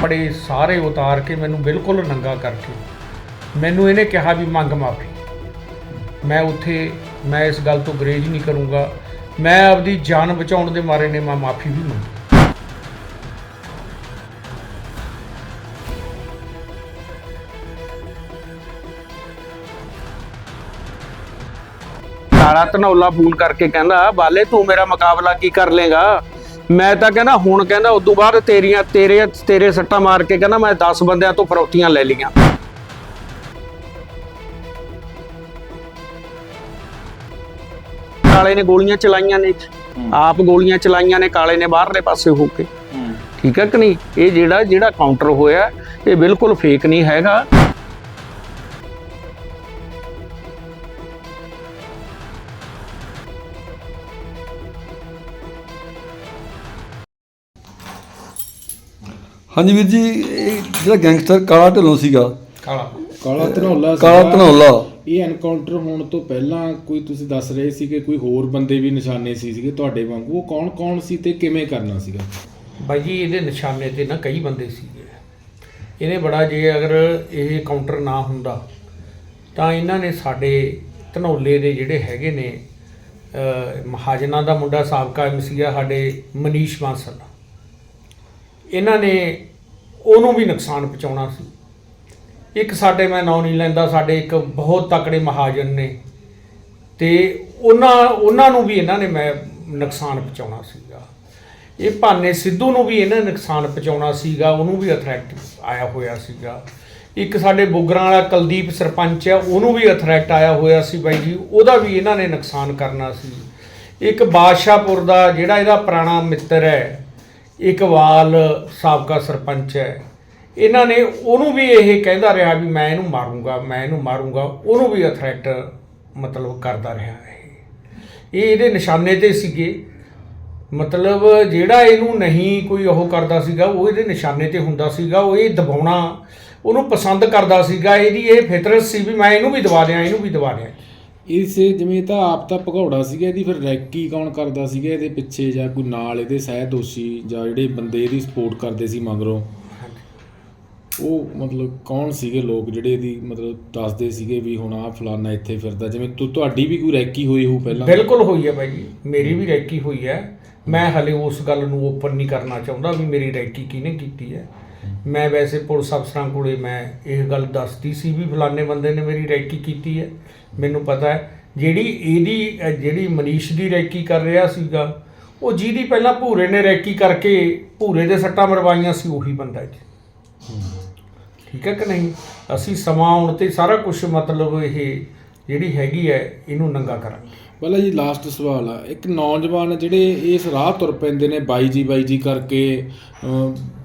ਕੱਪੜੇ ਸਾਰੇ ਉਤਾਰ ਕੇ ਮੈਨੂੰ ਬਿਲਕੁਲ ਨੰਗਾ ਕਰਕੇ ਮੈਨੂੰ ਇਹਨੇ ਕਿਹਾ ਵੀ ਮੰਗ ਮਾਫੀ। ਮੈਂ ਉੱਥੇ, ਮੈਂ ਇਸ ਗੱਲ ਤੋਂ ਗਰੇਜ ਨਹੀਂ ਕਰੂੰਗਾ। ਮੈਂ ਆਪਦੀ ਜਾਨ ਬਚਾਉਣ ਦੇ ਮਾਰੇ ਨੇ ਮੈਂ ਮਾਫੀ ਵੀ ਮੰਗੀ। ਕਾਲਾ ਧਨੌਲਾ ਫੋਨ ਕਰਕੇ ਕਹਿੰਦਾ, ਬਾਲੇ ਤੂੰ ਮੇਰਾ ਮੁਕਾਬਲਾ ਕੀ ਕਰ ਲੇਗਾ ਮੈਂ ਤਾਂ ਕਹਿੰਦਾ ਹੁਣ ਕਹਿੰਦਾ ਉਦੋਂ ਬਾਅਦ ਤੇਰੀਆਂ ਤੇਰੇ ਤੇਰੇ ਸੱਟਾਂ ਮਾਰ ਕੇ ਕਹਿੰਦਾ ਮੈਂ 10 ਬੰਦਿਆਂ ਤੋਂ ਫਰੌਤੀਆਂ ਲੈ ਲਈਆਂ। ਕਾਲੇ ਨੇ ਗੋਲੀਆਂ ਚਲਾਈਆਂ ਨੇ। ਆਪ ਗੋਲੀਆਂ ਚਲਾਈਆਂ ਨੇ ਕਾਲੇ ਨੇ ਬਾਹਰਲੇ ਪਾਸੇ ਹੋ ਕੇ। ਠੀਕ ਹੈ ਕਿ ਨਹੀਂ? ਇਹ ਜਿਹੜਾ ਜਿਹੜਾ ਕਾਊਂਟਰ ਹੋਇਆ ਇਹ ਬਿਲਕੁਲ ਫੇਕ ਨਹੀਂ ਹੈਗਾ। ਹਾਂਜੀ ਵੀਰ ਜੀ ਇਹ ਜਿਹੜਾ ਗੈਂਗਸਟਰ ਕਾਲਾ ਢਿੱਲੋਂ ਸੀਗਾ। ਕਾਲਾ। ਕਾਲਾ ਧਨੌਲਾ ਕਾਲਾ। ਧਨੌਲਾ ਇਹ ਐਨਕਾਊਂਟਰ ਹੋਣ ਤੋਂ ਪਹਿਲਾਂ ਕੋਈ ਤੁਸੀਂ ਦੱਸ ਰਹੇ ਸੀ ਕਿ ਕੋਈ ਹੋਰ ਬੰਦੇ ਵੀ ਨਿਸ਼ਾਨੇ ਸੀ ਸੀਗੇ ਤੁਹਾਡੇ ਵਾਂਗੂ? ਉਹ ਕੌਣ ਕੌਣ ਸੀ ਤੇ ਕਿਵੇਂ ਕਰਨਾ ਸੀਗਾ? ਬਾਈ ਜੀ ਇਹਦੇ ਨਿਸ਼ਾਨੇ ਤੇ ਨਾ ਕਈ ਬੰਦੇ ਸੀਗੇ। ਇਹਨੇ ਬੜਾ ਜੇ ਅਗਰ ਇਹ ਕਾਊਂਟਰ ਨਾ ਹੁੰਦਾ ਤਾਂ ਇਹਨਾਂ ਨੇ ਸਾਡੇ ਧਨੌਲੇ ਦੇ ਜਿਹੜੇ ਹੈਗੇ ਨੇ ਮਹਾਜਨਾਂ ਦਾ ਮੁੰਡਾ ਸਾਬਕਾ ਐਮਸੀ ਆ ਸਾਡੇ ਮਨੀਸ਼ ਬਾਂਸਲ। ਇਹਨਾਂ ਨੇ ਉਹਨੂੰ ਵੀ ਨੁਕਸਾਨ ਪਹੁੰਚਾਉਣਾ ਸੀ। ਇੱਕ ਸਾਡੇ ਮੈਂ ਨਾਂ ਨਹੀਂ ਲੈਂਦਾ, ਸਾਡੇ ਇੱਕ ਬਹੁਤ ਤਕੜੇ ਮਹਾਜਨ ਨੇ ਤੇ ਉਹਨਾਂ ਉਹਨਾਂ ਨੂੰ ਵੀ ਇਹਨਾਂ ਨੇ ਮੈਂ ਨੁਕਸਾਨ ਪਹੁੰਚਾਉਣਾ ਸੀਗਾ। ਇਹ ਭਾਨੇ ਸਿੱਧੂ ਨੂੰ ਵੀ ਇਹਨਾਂ ਨੇ ਨੁਕਸਾਨ ਪਹੁੰਚਾਉਣਾ ਸੀਗਾ, ਉਹਨੂੰ ਵੀ ਅਥਰੈਕਟ ਆਇਆ ਹੋਇਆ ਸੀਗਾ। ਇੱਕ ਸਾਡੇ ਬੁਗਰਾਂ ਵਾਲਾ ਕੁਲਦੀਪ ਸਰਪੰਚ ਹੈ ਉਹਨੂੰ ਵੀ ਅਥਰੈਕਟ ਆਇਆ ਹੋਇਆ ਸੀ ਬਾਈ ਜੀ, ਉਹਦਾ ਵੀ ਇਹਨਾਂ ਨੇ ਨੁਕਸਾਨ ਕਰਨਾ ਸੀ। ਇੱਕ ਬਾਦਸ਼ਾਹਪੁਰ ਦਾ ਜਿਹੜਾ ਇਹਦਾ ਪੁਰਾਣਾ ਮਿੱਤਰ ਹੈ ਇਕਵਾਲ ਸਾਬਕਾ ਸਰਪੰਚ ਹੈ। ਇਹਨਾਂ ਨੇ ਉਹਨੂੰ ਵੀ ਇਹ ਕਹਿੰਦਾ ਰਿਹਾ ਵੀ ਮੈਂ ਇਹਨੂੰ ਮਾਰੂੰਗਾ, ਮੈਂ ਇਹਨੂੰ ਮਾਰੂੰਗਾ, ਉਹਨੂੰ ਵੀ ਅਥਰੈਕਟ ਮਤਲਬ ਕਰਦਾ ਰਿਹਾ ਇਹ। ਇਹ ਇਹਦੇ ਨਿਸ਼ਾਨੇ ਤੇ ਸੀਗੇ। ਮਤਲਬ ਜਿਹੜਾ ਇਹਨੂੰ ਨਹੀਂ ਕੋਈ ਉਹ ਕਰਦਾ ਸੀਗਾ, ਉਹ ਇਹਦੇ ਨਿਸ਼ਾਨੇ ਤੇ ਹੁੰਦਾ ਸੀਗਾ, ਉਹ ਇਹ ਦਬਾਉਣਾ, ਉਹਨੂੰ ਪਸੰਦ ਕਰਦਾ ਸੀਗਾ, ਇਹਦੀ ਇਹ ਫਿਤਰਤ ਸੀ ਵੀ ਮੈਂ ਇਹਨੂੰ ਵੀ ਦਬਾ ਦਿਆਂ, ਇਹਨੂੰ ਵੀ ਦਬਾ ਦਿਆਂ। ਇਸ ਜਿਵੇਂ ਤਾਂ ਆਪ ਤਾਂ ਭਗੌੜਾ ਸੀਗਾ ਇਹਦੀ ਫਿਰ ਰੈਕੀ ਕੌਣ ਕਰਦਾ ਸੀਗਾ ਇਹਦੇ ਪਿੱਛੇ ਜਾਂ ਕੋਈ ਨਾਲ ਇਹਦੇ ਸਹਿ ਦੋਸ਼ੀ ਜਾਂ ਜਿਹੜੇ ਬੰਦੇ ਇਹਦੀ ਸਪੋਰਟ ਕਰਦੇ ਸੀ ਮਗਰੋਂ? ਉਹ ਮਤਲਬ ਕੌਣ ਸੀਗੇ ਲੋਕ ਜਿਹੜੇ ਇਹਦੀ ਮਤਲਬ ਦੱਸਦੇ ਸੀਗੇ ਵੀ ਹੁਣ ਆਹ ਫਲਾਨਾ ਇੱਥੇ ਫਿਰਦਾ? ਜਿਵੇਂ ਤੁ ਤੁਹਾਡੀ ਵੀ ਕੋਈ ਰੈਕੀ ਹੋਈ ਹੋਊ ਪਹਿਲਾਂ? ਬਿਲਕੁਲ ਹੋਈ ਹੈ ਬਾਈ ਜੀ। ਮੇਰੀ ਵੀ ਰੈਕੀ ਹੋਈ ਹੈ। ਮੈਂ ਹਲੇ ਉਸ ਗੱਲ ਨੂੰ ਓਪਨ ਨਹੀਂ ਕਰਨਾ ਚਾਹੁੰਦਾ ਵੀ ਮੇਰੀ ਰੈਕੀ ਕਿਹਨੇ ਕੀਤੀ ਹੈ। ਮੈਂ ਵੈਸੇ ਪੁਲਿਸ ਅਫਸਰਾਂ ਕੋਲੇ ਮੈਂ ਇਹ ਗੱਲ ਦੱਸਦੀ ਸੀ ਵੀ ਫਲਾਣੇ ਬੰਦੇ ਨੇ ਮੇਰੀ ਰੈਕੀ ਕੀਤੀ ਹੈ। ਮੈਨੂੰ ਪਤਾ ਹੈ, ਜਿਹੜੀ ਇਹਦੀ ਜਿਹੜੀ ਮਨੀਸ਼ ਦੀ ਰੈਕੀ ਕਰ ਰਿਹਾ ਸੀਗਾ, ਉਹ ਜਿਹਦੀ ਪਹਿਲਾਂ ਭੂਰੇ ਨੇ ਰੈਕੀ ਕਰਕੇ ਭੂਰੇ ਦੇ ਸੱਟਾਂ ਮਰਵਾਈਆਂ ਸੀ, ਉਹੀ ਬੰਦਾ ਜੀ ਠੀਕ ਹੈ ਕਿ ਨਹੀਂ? ਅਸੀਂ ਸਮਾਂ ਆਉਣ ਤੇ ਸਾਰਾ ਕੁਝ ਮਤਲਬ ਇਹ ਜਿਹੜੀ ਹੈਗੀ ਹੈ, ਇਹਨੂੰ ਨੰਗਾ ਕਰਾਂਗੇ। ਪਹਿਲਾਂ ਜੀ ਲਾਸਟ ਸਵਾਲ ਆ। ਇੱਕ ਨੌਜਵਾਨ ਜਿਹੜੇ ਇਸ ਰਾਹ ਤੁਰ ਪੈਂਦੇ ਨੇ, ਬਾਈ ਜੀ ਬਾਈ ਜੀ ਕਰਕੇ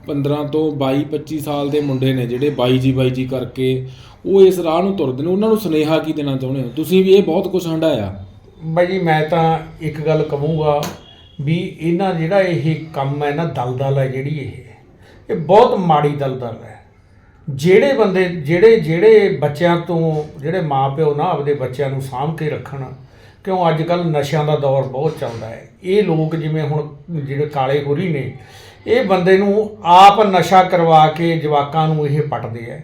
ਪੰਦਰਾਂ ਤੋਂ ਬਾਈ 25 ਸਾਲ ਦੇ ਮੁੰਡੇ ਨੇ ਜਿਹੜੇ ਬਾਈ ਜੀ ਬਾਈ ਜੀ ਕਰਕੇ ਉਹ ਇਸ ਰਾਹ ਨੂੰ ਤੁਰਦੇ ਨੇ। ਉਹਨਾਂ ਨੂੰ ਸੁਨੇਹਾ ਕੀ ਦੇਣਾ ਚਾਹੁੰਦੇ ਹੋ? ਤੁਸੀਂ ਵੀ ਇਹ ਬਹੁਤ ਕੁਝ ਹੰਡਾਇਆ ਬਾਈ ਜੀ, ਮੈਂ ਤਾਂ ਇੱਕ ਗੱਲ ਕਹੂੰਗਾ ਵੀ ਇਹਨਾਂ ਜਿਹੜਾ ਇਹ ਕੰਮ ਹੈ ਨਾ, ਦਲਦਲ ਹੈ ਜਿਹੜੀ ਇਹ। ਇਹ ਬਹੁਤ ਮਾੜੀ ਦਲਦਲ ਹੈ। ਜਿਹੜੇ ਬੰਦੇ, ਜਿਹੜੇ ਜਿਹੜੇ ਬੱਚਿਆਂ ਤੋਂ, ਜਿਹੜੇ ਮਾਪਿਓ ਨਾ ਆਪਦੇ ਬੱਚਿਆਂ ਨੂੰ ਸਾਂਭ ਕੇ ਰੱਖਣ, ਕਿਉਂ ਅੱਜ ਕੱਲ ਨਸ਼ਿਆਂ ਦਾ ਦੌਰ ਬਹੁਤ ਚੱਲਦਾ ਹੈ। ਇਹ ਲੋਕ ਜਿਵੇਂ ਹੁਣ ਜਿਹੜੇ ਕਾਲੇ ਹੋਰੀ ਨੇ ਇਹ ਬੰਦੇ ਨੂੰ ਆਪ ਨਸ਼ਾ ਕਰਵਾ ਕੇ ਜਵਾਕਾਂ ਨੂੰ ਇਹ ਪਟਦੇ ਹੈ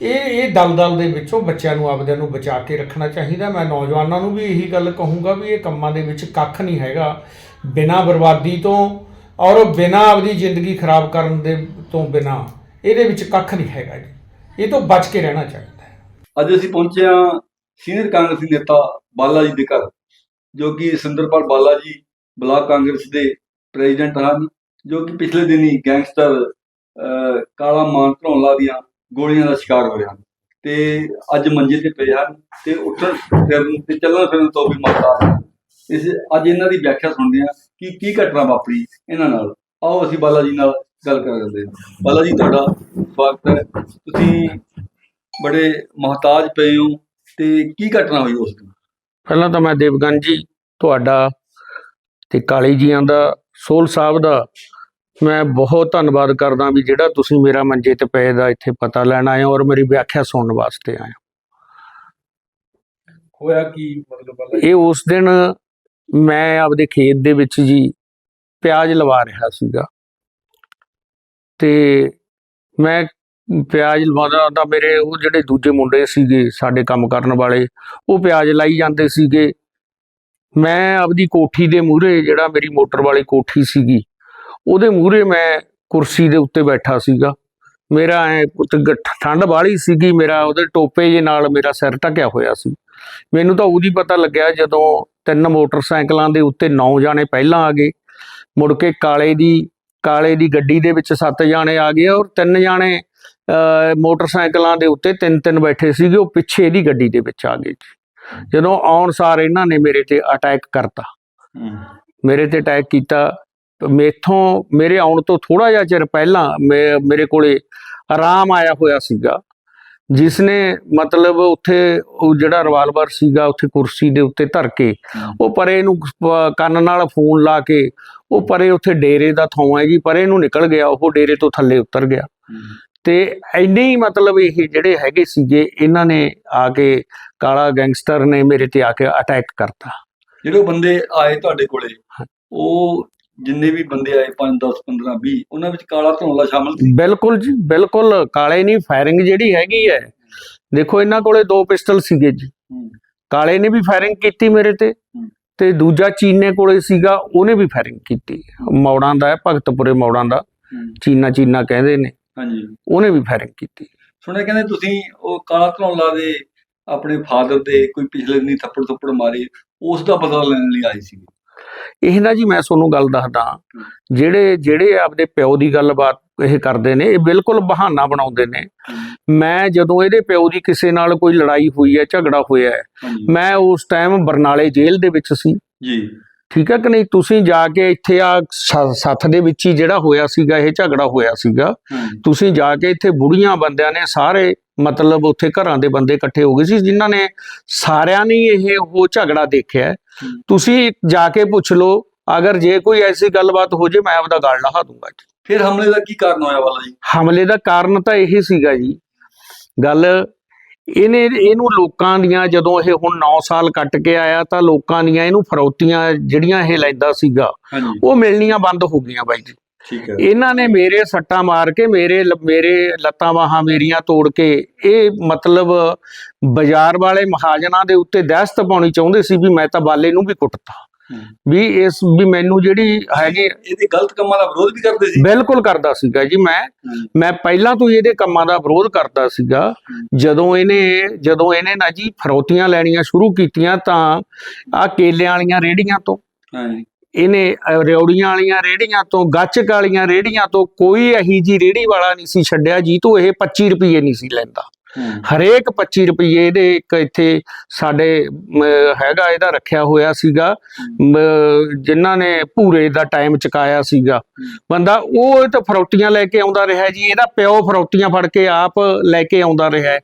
ਇਹ ਇਹ ਦਲਦਲ ਦੇ ਵਿੱਚੋਂ ਬੱਚਿਆਂ ਨੂੰ, ਆਪਦਿਆਂ ਨੂੰ ਬਚਾ ਕੇ ਰੱਖਣਾ ਚਾਹੀਦਾ। ਮੈਂ ਨੌਜਵਾਨਾਂ ਨੂੰ ਵੀ ਇਹੀ ਗੱਲ ਕਹੂੰਗਾ ਵੀ ਇਹ ਕੰਮਾਂ ਦੇ ਵਿੱਚ ਕੱਖ ਨਹੀਂ ਹੈਗਾ। ਬਿਨਾਂ ਬਰਬਾਦੀ ਤੋਂ ਔਰ ਬਿਨਾਂ ਆਪਦੀ ਜ਼ਿੰਦਗੀ ਖਰਾਬ ਕਰਨ ਦੇ ਤੋਂ ਬਿਨਾਂ ਇਹਦੇ ਵਿੱਚ ਕੱਖ ਨਹੀਂ ਹੈਗਾ ਜੀ। ਇਹ ਤੋਂ ਬਚ ਕੇ ਰਹਿਣਾ ਚਾਹੀਦਾ ਹੈ। ਅੱਜ ਅਸੀਂ ਪਹੁੰਚੇ ਹਾਂ ਸੀਨੀਅਰ ਕਾਂਗਰਸੀ ਨੇਤਾ ਬਾਲਾ ਜੀ ਦੇ ਘਰ, ਜੋ ਕਿ ਸਿੰਦਰਪਾਲ ਬਾਲਾ ਜੀ ਬਲਾਕ ਕਾਂਗਰਸ ਦੇ ਪ੍ਰੈਜ਼ੀਡੈਂਟ ਹਨ। ਜੋ ਕਿ ਪਿਛਲੇ ਦਿਨੀ ਗੈਂਗਸਟਰ ਕਾਲਾ ਮਾਨ ਧਰੌਲਾ ਦੀਆਂ ਗੋਲੀਆਂ ਦਾ ਸ਼ਿਕਾਰ ਹੋਏ ਹਨ ਤੇ ਅੱਜ ਮੰਜੇ ਤੇ ਪਏ ਹਨ ਤੇ ਉੱਠਣ ਫਿਰਨ ਤੇ ਚੱਲਣ ਫਿਰਨ ਤੋਂ ਵੀ ਮਹਤਾਜ ਹਨ ਇਸ ਅੱਜ ਇਹਨਾਂ ਦੀ ਵਿਆਖਿਆ ਸੁਣਦੇ ਹਾਂ ਕਿ ਕੀ ਘਟਨਾ ਵਾਪਰੀ ਇਹਨਾਂ ਨਾਲ। ਆਓ ਅਸੀਂ ਬਾਲਾ ਜੀ ਨਾਲ ਗੱਲ ਕਰਦੇ ਹਾਂ। ਬਾਲਾ ਜੀ ਤੁਹਾਡਾ ਸਵਾਗਤ ਹੈ। ਤੁਸੀਂ ਬੜੇ ਮਹਤਾਜ ਪਏ ਹੋ ਤੇ ਕੀ ਘਟਨਾ ਹੋਈ ਉਸ ਦਿਨ? ਪਹਿਲਾਂ ਤਾਂ ਮੈਂ ਦੇਵਗਨ ਜੀ, ਤੁਹਾਡਾ ਤੇ ਕਾਲੀ ਜੀਆਂ ਦਾ ਸੋਲ ਸਾਹਿਬ ਦਾ ਮੈਂ ਬਹੁਤ ਧੰਨਵਾਦ ਕਰਦਾ ਵੀ ਜਿਹੜਾ ਤੁਸੀਂ ਮੇਰਾ ਮੰਜੇ ਤੇ ਪਏ ਦਾ ਇੱਥੇ ਪਤਾ ਲੈਣ ਆਏ ਹੋ ਔਰ ਮੇਰੀ ਵਿਆਖਿਆ ਸੁਣਨ ਵਾਸਤੇ ਆਏ। ਹੋਇਆ ਕੀ ਮਤਲਬ ਇਹ ਉਸ ਦਿਨ ਮੈਂ ਆਪਦੇ ਖੇਤ ਦੇ ਵਿੱਚ ਜੀ ਪਿਆਜ਼ ਲਵਾ ਰਿਹਾ ਸੀਗਾ। ਤੇ ਮੈਂ ਪਿਆਜ਼ ਲਵਾਉਂਦਾ ਤਾਂ ਮੇਰੇ ਉਹ ਜਿਹੜੇ ਦੂਜੇ ਮੁੰਡੇ ਸੀਗੇ ਸਾਡੇ ਕੰਮ ਕਰਨ ਵਾਲੇ ਉਹ ਪਿਆਜ਼ ਲਾਈ ਜਾਂਦੇ ਸੀਗੇ। ਮੈਂ ਆਪਦੀ ਕੋਠੀ ਦੇ ਮੂਹਰੇ ਜਿਹੜਾ ਮੇਰੀ ਮੋਟਰ ਵਾਲੀ ਕੋਠੀ ਸੀਗੀ ਉਹਦੇ ਮੂਹਰੇ ਮੈਂ ਕੁਰਸੀ ਦੇ ਉੱਤੇ ਬੈਠਾ ਸੀਗਾ। ਮੇਰਾ ਐ ਠੰਡ ਬਾਹਲੀ ਸੀਗੀ ਮੇਰਾ ਉਹਦੇ ਟੋਪੇ ਜੇ ਨਾਲ ਮੇਰਾ ਸਿਰ ਢਕਿਆ ਹੋਇਆ ਸੀ। ਮੈਨੂੰ ਤਾਂ ਉਹਦੀ ਪਤਾ ਲੱਗਿਆ ਜਦੋਂ ਤਿੰਨ ਮੋਟਰਸਾਈਕਲਾਂ ਦੇ ਉੱਤੇ ਨੌ ਜਾਣੇ ਪਹਿਲਾਂ ਆ ਗਏ। ਮੁੜ ਕੇ ਕਾਲੇ ਦੀ ਕਾਲੇ ਦੀ ਗੱਡੀ ਦੇ ਵਿੱਚ ਸੱਤ ਜਾਣੇ ਆ ਗਏ ਔਰ ਤਿੰਨ ਜਾਣੇ ਅਹ, ਮੋਟਰਸਾਈਕਲਾਂ ਦੇ ਉੱਤੇ ਤਿੰਨ ਤਿੰਨ ਬੈਠੇ ਸੀਗੇ ਉਹ ਪਿੱਛੇ ਦੀ ਗੱਡੀ ਦੇ ਵਿੱਚ ਆ ਗਏ। ਜਦੋਂ ਆਉਣ ਸਾਰ ਇਹਨਾਂ ਨੇ ਮੇਰੇ ਤੇ ਅਟੈਕ ਕਰਤਾ। ਮੇਰੇ ਤੇ ਅਟੈਕ ਕੀਤਾ। ਮੇਥੋਂ ਮੇਰੇ ਆਉਣ ਤੋਂ ਥੋੜਾ ਜਿਹਾ ਚਿਰ ਪਹਿਲਾਂ ਮੇਰੇ ਕੋਲੇ ਆਰਾਮ ਆਇਆ ਹੋਇਆ ਸੀਗਾ। ਜਿਸ ਨੇ ਮਤਲਬ ਉੱਥੇ ਉਹ ਜਿਹੜਾ ਰਿਵਾਲਵਰ ਸੀਗਾ ਉੱਥੇ ਕੁਰਸੀ ਦੇ ਉੱਤੇ ਧਰ ਕੇ ਉਹ ਪਰੇ ਨੂੰ ਕੰਨ ਨਾਲ ਫੋਨ ਲਾ ਕੇ ਉਹ ਪਰੇ ਉੱਥੇ ਡੇਰੇ ਦਾ ਥਾਂ ਹੈ ਜੀ ਪਰੇ ਨੂੰ ਨਿਕਲ ਗਿਆ ਉਹ ਡੇਰੇ ਤੋਂ ਥੱਲੇ ਉਤਰ ਗਿਆ। ਤੇ ਇੰਨੇ ਹੀ ਮਤਲਬ ਇਹ ਜਿਹੜੇ ਹੈਗੇ ਸੀਗੇ ਇਹਨਾਂ ਨੇ ਆ ਕੇ ਕਾਲਾ ਗੈਂਗਸਟਰ ਨੇ ਮੇਰੇ ਤੇ ਆ ਕੇ ਅਟੈਕ ਕਰਤਾ। ਜਿਹੜੇ ਬੰਦੇ ਆਏ ਤੁਹਾਡੇ ਕੋਲੇ ਉਹ ਜਿੰਨੇ ਵੀ ਬੰਦੇ ਆਏ 5 10 15 20 ਉਹਨਾਂ ਵਿੱਚ ਕਾਲਾ ਧੌਲਾ ਸ਼ਾਮਲ ਸੀ? ਬਿਲਕੁਲ ਜੀ ਬਿਲਕੁਲ ਕਾਲੇ ਨਹੀਂ ਫਾਇਰਿੰਗ ਜਿਹੜੀ ਹੈਗੀ ਹੈ। ਦੇਖੋ ਇਹਨਾਂ ਕੋਲੇ ਦੋ ਪਿਸਟਲ ਸੀਗੇ ਜੀ। ਕਾਲੇ ਨੇ ਵੀ ਫਾਇਰਿੰਗ ਕੀਤੀ ਮੇਰੇ ਤੇ ਤੇ ਦੂਜਾ ਚੀਨੇ ਕੋਲੇ ਸੀਗਾ ਉਹਨੇ ਵੀ ਫਾਇਰਿੰਗ ਕੀਤੀ। ਮੌੜਾਂ ਦਾ ਹੈ ਭਗਤਪੁਰੇ ਮੌੜਾਂ ਦਾ। ਚੀਨਾ ਚੀਨਾ ਕਹਿੰਦੇ ਨੇ। ਹਾਂਜੀ। ਉਹਨੇ ਵੀ ਫਾਇਰਿੰਗ ਕੀਤੀ। ਸੁਣਿਆ ਕਹਿੰਦੇ ਤੁਸੀਂ ਉਹ ਕਾਲਾ ਧੌਲਾ ਦੇ ਆਪਣੇ ਫਾਦਰ ਦੇ ਕੋਈ ਪਿਛਲੇ ਦਿਨੀ ਥੱਪੜ ਥੱਪੜ ਮਾਰੇ ਉਸ ਦਾ ਬਦਲਾ ਲੈਣ ਲਈ ਆਏ ਸੀ। ਇਹ ਨਾ ਜੀ ਮੈਂ ਤੁਹਾਨੂੰ ਗੱਲ ਦੱਸਦਾ। ਜਿਹੜੇ ਜਿਹੜੇ ਆਪਦੇ ਪਿਓ ਦੀ ਗੱਲਬਾਤ ਇਹ ਕਰਦੇ ਨੇ ਇਹ ਬਿਲਕੁਲ ਬਹਾਨਾ ਬਣਾਉਂਦੇ ਨੇ। ਮੈਂ ਜਦੋਂ ਇਹਦੇ ਪਿਓ ਦੀ ਕਿਸੇ ਨਾਲ ਕੋਈ ਲੜਾਈ ਹੋਈ ਹੈ ਝਗੜਾ ਹੋਇਆ ਹੈ ਮੈਂ ਉਸ ਟਾਈਮ ਬਰਨਾਲੇ ਜੇਲ੍ਹ ਦੇ ਵਿੱਚ ਸੀ। ਜੀ। ਠੀਕ ਹੈ ਕਿ ਨਹੀਂ? ਤੁਸੀਂ ਜਾ ਕੇ ਇੱਥੇ ਆ ਸੱਥ ਦੇ ਵਿੱਚ ਹੀ ਜਿਹੜਾ ਹੋਇਆ ਸੀਗਾ ਇਹ ਝਗੜਾ ਹੋਇਆ ਸੀਗਾ। ਤੁਸੀਂ ਜਾ ਕੇ ਇੱਥੇ ਬੁੜੀਆਂ ਬੰਦਿਆਂ ਨੇ ਸਾਰੇ ਮਤਲਬ ਉੱਥੇ ਘਰਾਂ ਦੇ ਬੰਦੇ ਇਕੱਠੇ ਹੋ ਗਏ ਸੀ ਜਿਨ੍ਹਾਂ ਨੇ ਸਾਰਿਆਂ ਨੇ ਇਹ ਉਹ ਝਗੜਾ ਦੇਖਿਆ। ਤੁਸੀਂ ਜਾ ਕੇ ਪੁੱਛ ਲਓ ਅਗਰ ਜੇ ਕੋਈ ਐਸੀ ਗੱਲਬਾਤ ਹੋ ਜੇ ਮੈਂ ਆਪਦਾ ਗੱਲ ਲਹਾ ਦੂੰਗਾ। ਜੀ ਫਿਰ ਹਮਲੇ ਦਾ ਕੀ ਕਾਰਨ ਹੋਇਆ ਵਾਲਾ ਜੀ? ਹਮਲੇ ਦਾ ਕਾਰਨ ਤਾਂ ਇਹ ਸੀਗਾ ਜੀ। ਗੱਲ ਇਹਨੇ ਇਹਨੂੰ ਲੋਕਾਂ ਦੀਆਂ ਜਦੋਂ ਇਹ ਹੁਣ 9 ਸਾਲ ਕੱਟ ਕੇ ਆਇਆ ਤਾਂ ਲੋਕਾਂ ਦੀਆਂ ਇਹਨੂੰ ਫਰੌਤੀਆਂ ਜਿਹੜੀਆਂ ਇਹ ਲੈਂਦਾ ਸੀਗਾ ਉਹ ਮਿਲਣੀਆਂ ਬੰਦ ਹੋ ਗਈਆਂ ਬਾਈ ਜੀ। ਠੀਕ ਹੈ। ਇਹਨਾਂ ਨੇ ਮੇਰੇ ਸੱਟਾਂ ਮਾਰ ਕੇ ਮੇਰੇ ਮੇਰੇ ਲੱਤਾਂ ਬਾਹਾਂ ਮੇਰੀਆਂ ਤੋੜ ਕੇ ਇਹ ਮਤਲਬ ਬਾਜ਼ਾਰ ਵਾਲੇ ਮਹਾਜਨਾਂ ਦੇ ਉੱਤੇ ਦਹਿਸ਼ਤ ਪਾਉਣੀ ਚਾਹੁੰਦੇ ਸੀ ਵੀ ਮੈਂ ਤਾਂ ਬਾਲੇ ਨੂੰ ਵੀ ਕੁੱਟਤਾ। ਵੀ ਇਸ ਵੀ ਮੈਨੂੰ ਜਿਹੜੀ ਹੈਗੀ ਇਹਦੇ ਗਲਤ ਕੰਮਾਂ ਦਾ ਵਿਰੋਧ ਵੀ ਕਰਦੇ ਸੀ? ਬਿਲਕੁਲ ਕਰਦਾ ਸੀਗਾ ਜੀ ਮੈਂ। ਮੈਂ ਪਹਿਲਾਂ ਤੋਂ ਹੀ ਇਹਦੇ ਕੰਮਾਂ ਦਾ ਵਿਰੋਧ ਕਰਦਾ ਸੀਗਾ। ਜਦੋਂ ਇਹਨੇ ਜਦੋਂ ਇਹਨੇ ਨਾ ਜੀ ਫਰੌਤੀਆਂ ਲੈਣੀਆਂ ਸ਼ੁਰੂ ਕੀਤੀਆਂ ਤਾਂ ਆ ਕੇਲਿਆਂ ਵਾਲੀਆਂ ਰੇੜੀਆਂ ਤੋਂ ਹਾਂਜੀ। ਇਹਨੇ ਅਹ, ਰਿਉੜੀਆਂ ਵਾਲੀਆਂ ਰੇੜੀਆਂ ਤੋਂ ਗੱਚਕ ਵਾਲੀਆਂ ਰੇੜੀਆਂ ਤੋਂ ਕੋਈ ਇਹੀ ਜੀ ਰੇੜੀ ਵਾਲਾ ਨਹੀਂ ਸੀ ਛੱਡਿਆ ਜੀ ਤੋਂ ਇਹ 25 ਰੁਪਏ ਨਹੀਂ ਸੀ ਲੈਂਦਾ। ਹਰੇਕ 25 ਰੁਪਏ ਇਹਦੇ ਇੱਕ ਇੱਥੇ ਸਾਡੇ ਹੈਗਾ ਇਹਦਾ ਰੱਖਿਆ ਹੋਇਆ ਸੀਗਾ। ਜਿਨ੍ਹਾਂ ਨੇ ਭੂਰੇ ਦਾ ਟਾਈਮ ਚੁਕਾਇਆ ਸੀਗਾ। ਬੰਦਾ ਉਹ ਇਹ ਤਾਂ ਫਰੌਤੀਆਂ ਲੈ ਕੇ ਆਉਂਦਾ ਰਿਹਾ ਜੀ ਇਹਦਾ ਪਿਓ ਫਰੌਤੀਆਂ ਫੜ ਕੇ ਆਪ ਲੈ ਕੇ ਆਉਂਦਾ ਰਿਹਾ।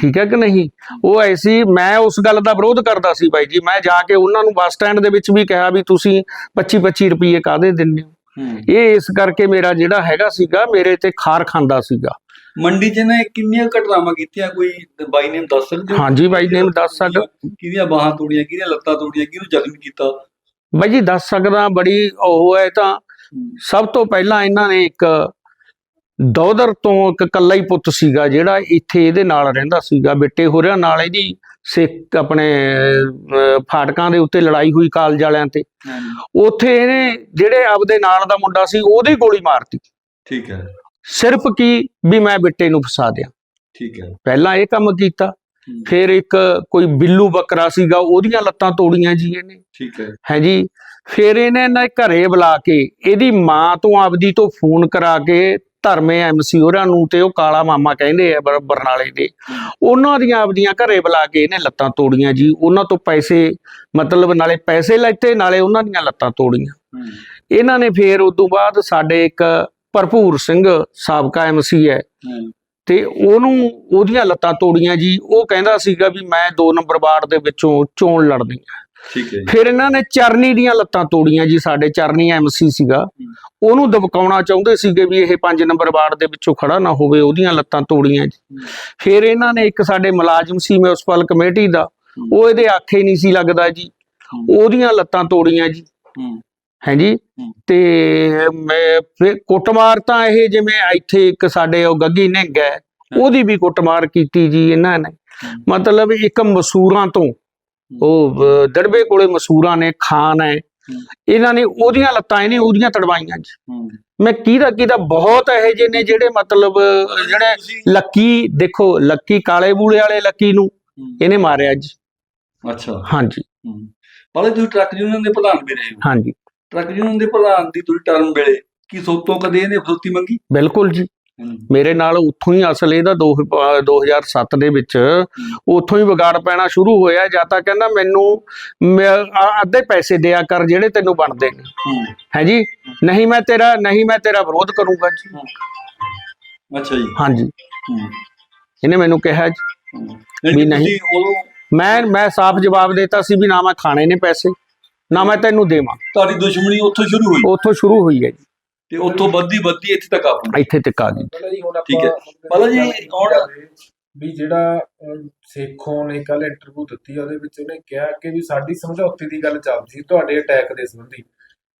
ਠੀਕ ਹੈ ਕਿ ਨਹੀਂ? ਉਹ ਐਸੀ ਮੈਂ ਉਸ ਗੱਲ ਦਾ ਵਿਰੋਧ ਕਰਦਾ ਸੀ ਬਾਈ ਜੀ ਮੈਂ ਜਾ ਕੇ ਉਹਨਾਂ ਨੂੰ ਬੱਸ ਸਟੈਂਡ ਦੇ ਵਿੱਚ ਵੀ ਕਿਹਾ ਵੀ ਤੁਸੀਂ 25 25 ਰੁਪਏ ਕਾਦੇ ਦਿੰਦੇ ਹੂੰ। ਇਹ ਇਸ ਕਰਕੇ ਮੇਰਾ ਜਿਹੜਾ ਹੈਗਾ ਸੀਗਾ ਮੇਰੇ ਤੇ ਖਾਰ ਖਾਂਦਾ ਸੀਗਾ। ਮੰਡੀ 'ਚ ਨੇ ਕਿੰਨੀਆਂ ਘਟਨਾਵਾਂ ਕੀਤੀਆਂ? ਕੋਈ ਬਾਈ ਨੇਮ ਦੱਸ ਸਕਦੇ ਹੋ? ਹਾਂਜੀ ਬਾਈ ਨੇਮ ਦੱਸ ਸਕਦਾ। ਕਿਹਦੀਆਂ ਬਾਹਾਂ ਤੋੜੀਆਂ ਕਿਹਦੀਆਂ ਲੱਤਾਂ ਤੋੜੀਆਂ ਕਿਹਨੂੰ ਜ਼ਖਮੀ ਕੀਤਾ? ਬਾਈ ਜੀ ਦੱਸ ਸਕਦਾ ਬੜੀ ਉਹ ਹੈ ਤਾਂ। ਸਭ ਤੋਂ ਪਹਿਲਾਂ ਇਹਨਾਂ ਨੇ ਇੱਕ ਦੌਦਰ ਤੋਂ ਇੱਕ ਕੱਲਾ ਹੀ ਪੁੱਤ ਸੀਗਾ ਜਿਹੜਾ ਇੱਥੇ ਇਹਦੇ ਨਾਲ ਰਹਿੰਦਾ ਸੀਗਾ। ਬਿੱਟੇ ਹੋਰਿਆਂ ਨਾਲ ਇਹਦੀ ਸਿੱਖ ਆਪਣੇ ਫਾਟਕਾਂ ਦੇ ਉੱਤੇ ਲੜਾਈ ਹੋਈ ਕਾਲਜ ਵਾਲਿਆਂ ਤੇ। ਉੱਥੇ ਇਹਨੇ ਜਿਹੜੇ ਆਪਦੇ ਨਾਲ ਦਾ ਮੁੰਡਾ ਸੀ ਉਹਦੀ ਗੋਲੀ ਮਾਰਤੀ। ਠੀਕ ਹੈ। ਸਿਰਫ ਕੀ ਵੀ ਮੈਂ ਬਿੱਟੇ ਨੂੰ ਫਸਾ ਦਿਆਂ। ਠੀਕ ਹੈ। ਪਹਿਲਾਂ ਇਹ ਕੰਮ ਕੀਤਾ। ਫਿਰ ਇੱਕ ਕੋਈ ਬਿੱਲੂ ਬੱਕਰਾ ਸੀਗਾ ਉਹਦੀਆਂ ਲੱਤਾਂ ਤੋੜੀਆਂ ਜੀ ਇਹਨੇ। ਠੀਕ ਹੈ। ਹੈ ਜੀ? ਫਿਰ ਇਹਨੇ ਨਾ ਘਰੇ ਬੁਲਾ ਕੇ ਇਹਦੀ ਮਾਂ ਤੋਂ ਆਪਦੀ ਤੋਂ ਫੋਨ ਕਰਾ ਕੇ ਧਰਮੇ ਐਮਸੀ ਹੋਰਾਂ ਨੂੰ ਤੇ ਉਹ ਕਾਲਾ ਮਾਮਾ ਕਹਿੰਦੇ ਆ ਬਰ- ਬਰਨਾਲੇ ਦੇ। ਉਹਨਾਂ ਦੀਆਂ ਆਪਦੀਆਂ ਘਰੇ ਬੁਲਾ ਕੇ ਇਹਨੇ ਲੱਤਾਂ ਤੋੜੀਆਂ ਜੀ। ਉਹਨਾਂ ਤੋਂ ਪੈਸੇ ਮਤਲਬ ਨਾਲੇ ਪੈਸੇ ਲੈਤੇ ਨਾਲੇ ਉਹਨਾਂ ਦੀਆਂ ਲੱਤਾਂ ਤੋੜੀਆਂ। ਇਹਨਾਂ ਨੇ ਫਿਰ ਉਸ ਤੋਂ ਬਾਅਦ ਸਾਡੇ ਇੱਕ ਭਰਪੂਰ ਸਿੰਘ ਸਾਬਕਾ ਐਮਸੀ ਹੈ। ਤੇ ਉਹਨੂੰ ਉਹਦੀਆਂ ਲੱਤਾਂ ਤੋੜੀਆਂ ਜੀ। ਉਹ ਕਹਿੰਦਾ ਸੀਗਾ ਵੀ ਮੈਂ 2 ਨੰਬਰ ਵਾਰਡ ਦੇ ਵਿੱਚੋਂ ਚੋਣ ਲੜਨੀ ਠੀਕ ਹੈ ਜੀ। ਫਿਰ ਇਹਨਾਂ ਨੇ ਚਰਨੀ ਦੀਆਂ ਲੱਤਾਂ ਤੋੜੀਆਂ ਜੀ। ਸਾਡੇ ਚਰਨੀ ਐਮਸੀ ਸੀਗਾ। ਉਹਨੂੰ ਦਬਕਾਉਣਾ ਚਾਹੁੰਦੇ ਸੀਗੇ ਵੀ ਇਹ 5 ਨੰਬਰ ਵਾਰਡ ਦੇ ਵਿੱਚੋਂ ਖੜਾ ਨਾ ਹੋਵੇ। ਉਹਦੀਆਂ ਲੱਤਾਂ ਤੋੜੀਆਂ ਜੀ। ਫਿਰ ਇਹਨਾਂ ਨੇ ਇੱਕ ਸਾਡੇ ਮੁਲਾਜ਼ਮ ਸੀ ਮਿਊਨਿਸਪਲ ਕਮੇਟੀ ਦਾ। ਉਹ ਇਹਦੇ ਆਖੇ ਨਹੀਂ ਸੀ ਲੱਗਦਾ ਜੀ। ਉਹਦੀਆਂ ਲੱਤਾਂ ਤੋੜੀਆਂ ਜੀ। ਹਾਂਜੀ? ਤੇ ਮੈਂ ਫਿਰ ਕੁੱਟਮਾਰ ਤਾਂ ਇਹ ਜਿਵੇਂ ਇੱਥੇ ਇੱਕ ਸਾਡੇ ਉਹ ਗੱਗੀ ਨਿੰਗ ਹੈ ਉਹਦੀ ਵੀ ਕੁੱਟਮਾਰ ਕੀਤੀ ਜੀ ਇਹਨਾਂ ਨੇ। ਮਤਲਬ ਇੱਕ ਮਸੂਰਾਂ ਤੋਂ ਉਹ ਦੜਬੇ ਕੋਲੇ ਮਸੂਰਾਂ ਨੇ ਖਾਨ ਹੈ। ਇਹਨਾਂ ਨੇ ਉਹਦੀਆਂ ਲੱਤਾਂ ਇਹਨੇ ਉਹਦੀਆਂ ਤੜਵਾਈਆਂ ਜੀ। ਮੈਂ ਕਿਹਦਾ ਕਿਹਦਾ ਬਹੁਤ ਇਹੋ ਜਿਹੇ ਨੇ ਜਿਹੜੇ ਮਤਲਬ ਜਿਹੜੇ ਲੱਕੀ ਦੇਖੋ ਲੱਕੀ ਕਾਲੇ ਬੂਲੇ ਵਾਲੇ ਲੱਕੀ ਨੂੰ ਇਹਨੇ ਮਾਰਿਆ ਜੀ। ਅੱਛਾ। ਹਾਂਜੀ। ਬਾਲਾ ਤੁਸੀਂ ਟਰੱਕ ਯੂਨੀਅਨ ਦੇ ਪ੍ਰਧਾਨ ਵੀ ਰਹੇ ਹੋ। ਹਾਂਜੀ। ਟਰੱਕ ਯੂਨੀਅਨ ਦੇ ਪ੍ਰਧਾਨ ਦੀ ਤੁਸੀਂ ਟਰਮ ਵੇਲੇ ਕੀ ਸੋਤੋਂ ਕਦੇ ਇਹਨੇ ਫਰੋਤੀ ਮੰਗੀ? ਬਿਲਕੁਲ ਜੀ। ਮੇਰੇ ਨਾਲ ਉੱਥੋਂ ਹੀ ਅਸਲ ਇਹਦਾ ਦੋ ਅਹ 2007 ਦੇ ਵਿੱਚ ਉੱਥੋਂ ਹੀ ਵਿਗਾੜ ਪੈਣਾ ਸ਼ੁਰੂ ਹੋਇਆ ਜਾਂ ਤਾਂ ਕਹਿੰਦਾ ਮੈਨੂੰ ਅੱਧੇ ਪੈਸੇ ਦਿਆ ਕਰ ਜਿਹੜੇ ਤੈਨੂੰ ਬਣਦੇ ਨੇ। ਹੂੰ। ਹੈ ਜੀ? ਨਹੀਂ ਮੈਂ ਤੇਰਾ ਨਹੀਂ ਮੈਂ ਤੇਰਾ ਵਿਰੋਧ ਕਰੂੰਗਾ ਜੀ। ਅੱਛਾ ਜੀ। ਹਾਂਜੀ। ਇਹਨੇ ਮੈਨੂੰ ਕਿਹਾ ਜੀ। ਵੀ ਨਹੀਂ। ਮੈਂ ਮੈਂ ਸਾਫ਼ ਜਵਾਬ ਦਿੱਤਾ ਸੀ ਵੀ ਨਾ ਮੈਂ ਖਾਣੇ ਨੇ ਪੈਸੇ। ਨਾ ਮੈਂ ਤੈਨੂੰ ਦੇਵਾਂ। ਤੁਹਾਡੀ ਦੁਸ਼ਮਣੀ ਉੱਥੋਂ ਸ਼ੁਰੂ ਹੋਈ। ਉੱਥੋਂ ਸ਼ੁਰੂ ਹੋਈ ਹੈ ਜੀ। ਤੇ ਉੱਥੋਂ ਵੱਧਦੀ ਵੱਧਦੀ ਇੱਥੇ ਤੱਕ ਆ ਪਹੁੰਚੀ। ਇੱਥੇ ਤੱਕ ਆ ਗਈ। ਪਹਿਲਾਂ ਜੀ ਹੁਣ ਠੀਕ ਹੈ। ਪਹਿਲਾਂ ਜੀ ਹੁਣ- ਵੀ ਜਿਹੜਾ ਸੇਖੋਂ ਨੇ ਕੱਲ ਇੰਟਰਵਿਊ ਦਿੱਤੀ ਉਹਦੇ ਵਿੱਚ ਉਹਨੇ ਕਿਹਾ ਕਿ ਵੀ ਸਾਡੀ ਸਮਝੌਤੇ ਦੀ ਗੱਲ ਚੱਲਦੀ ਸੀ ਤੁਹਾਡੇ ਅਟੈਕ ਦੇ ਸੰਬੰਧੀ।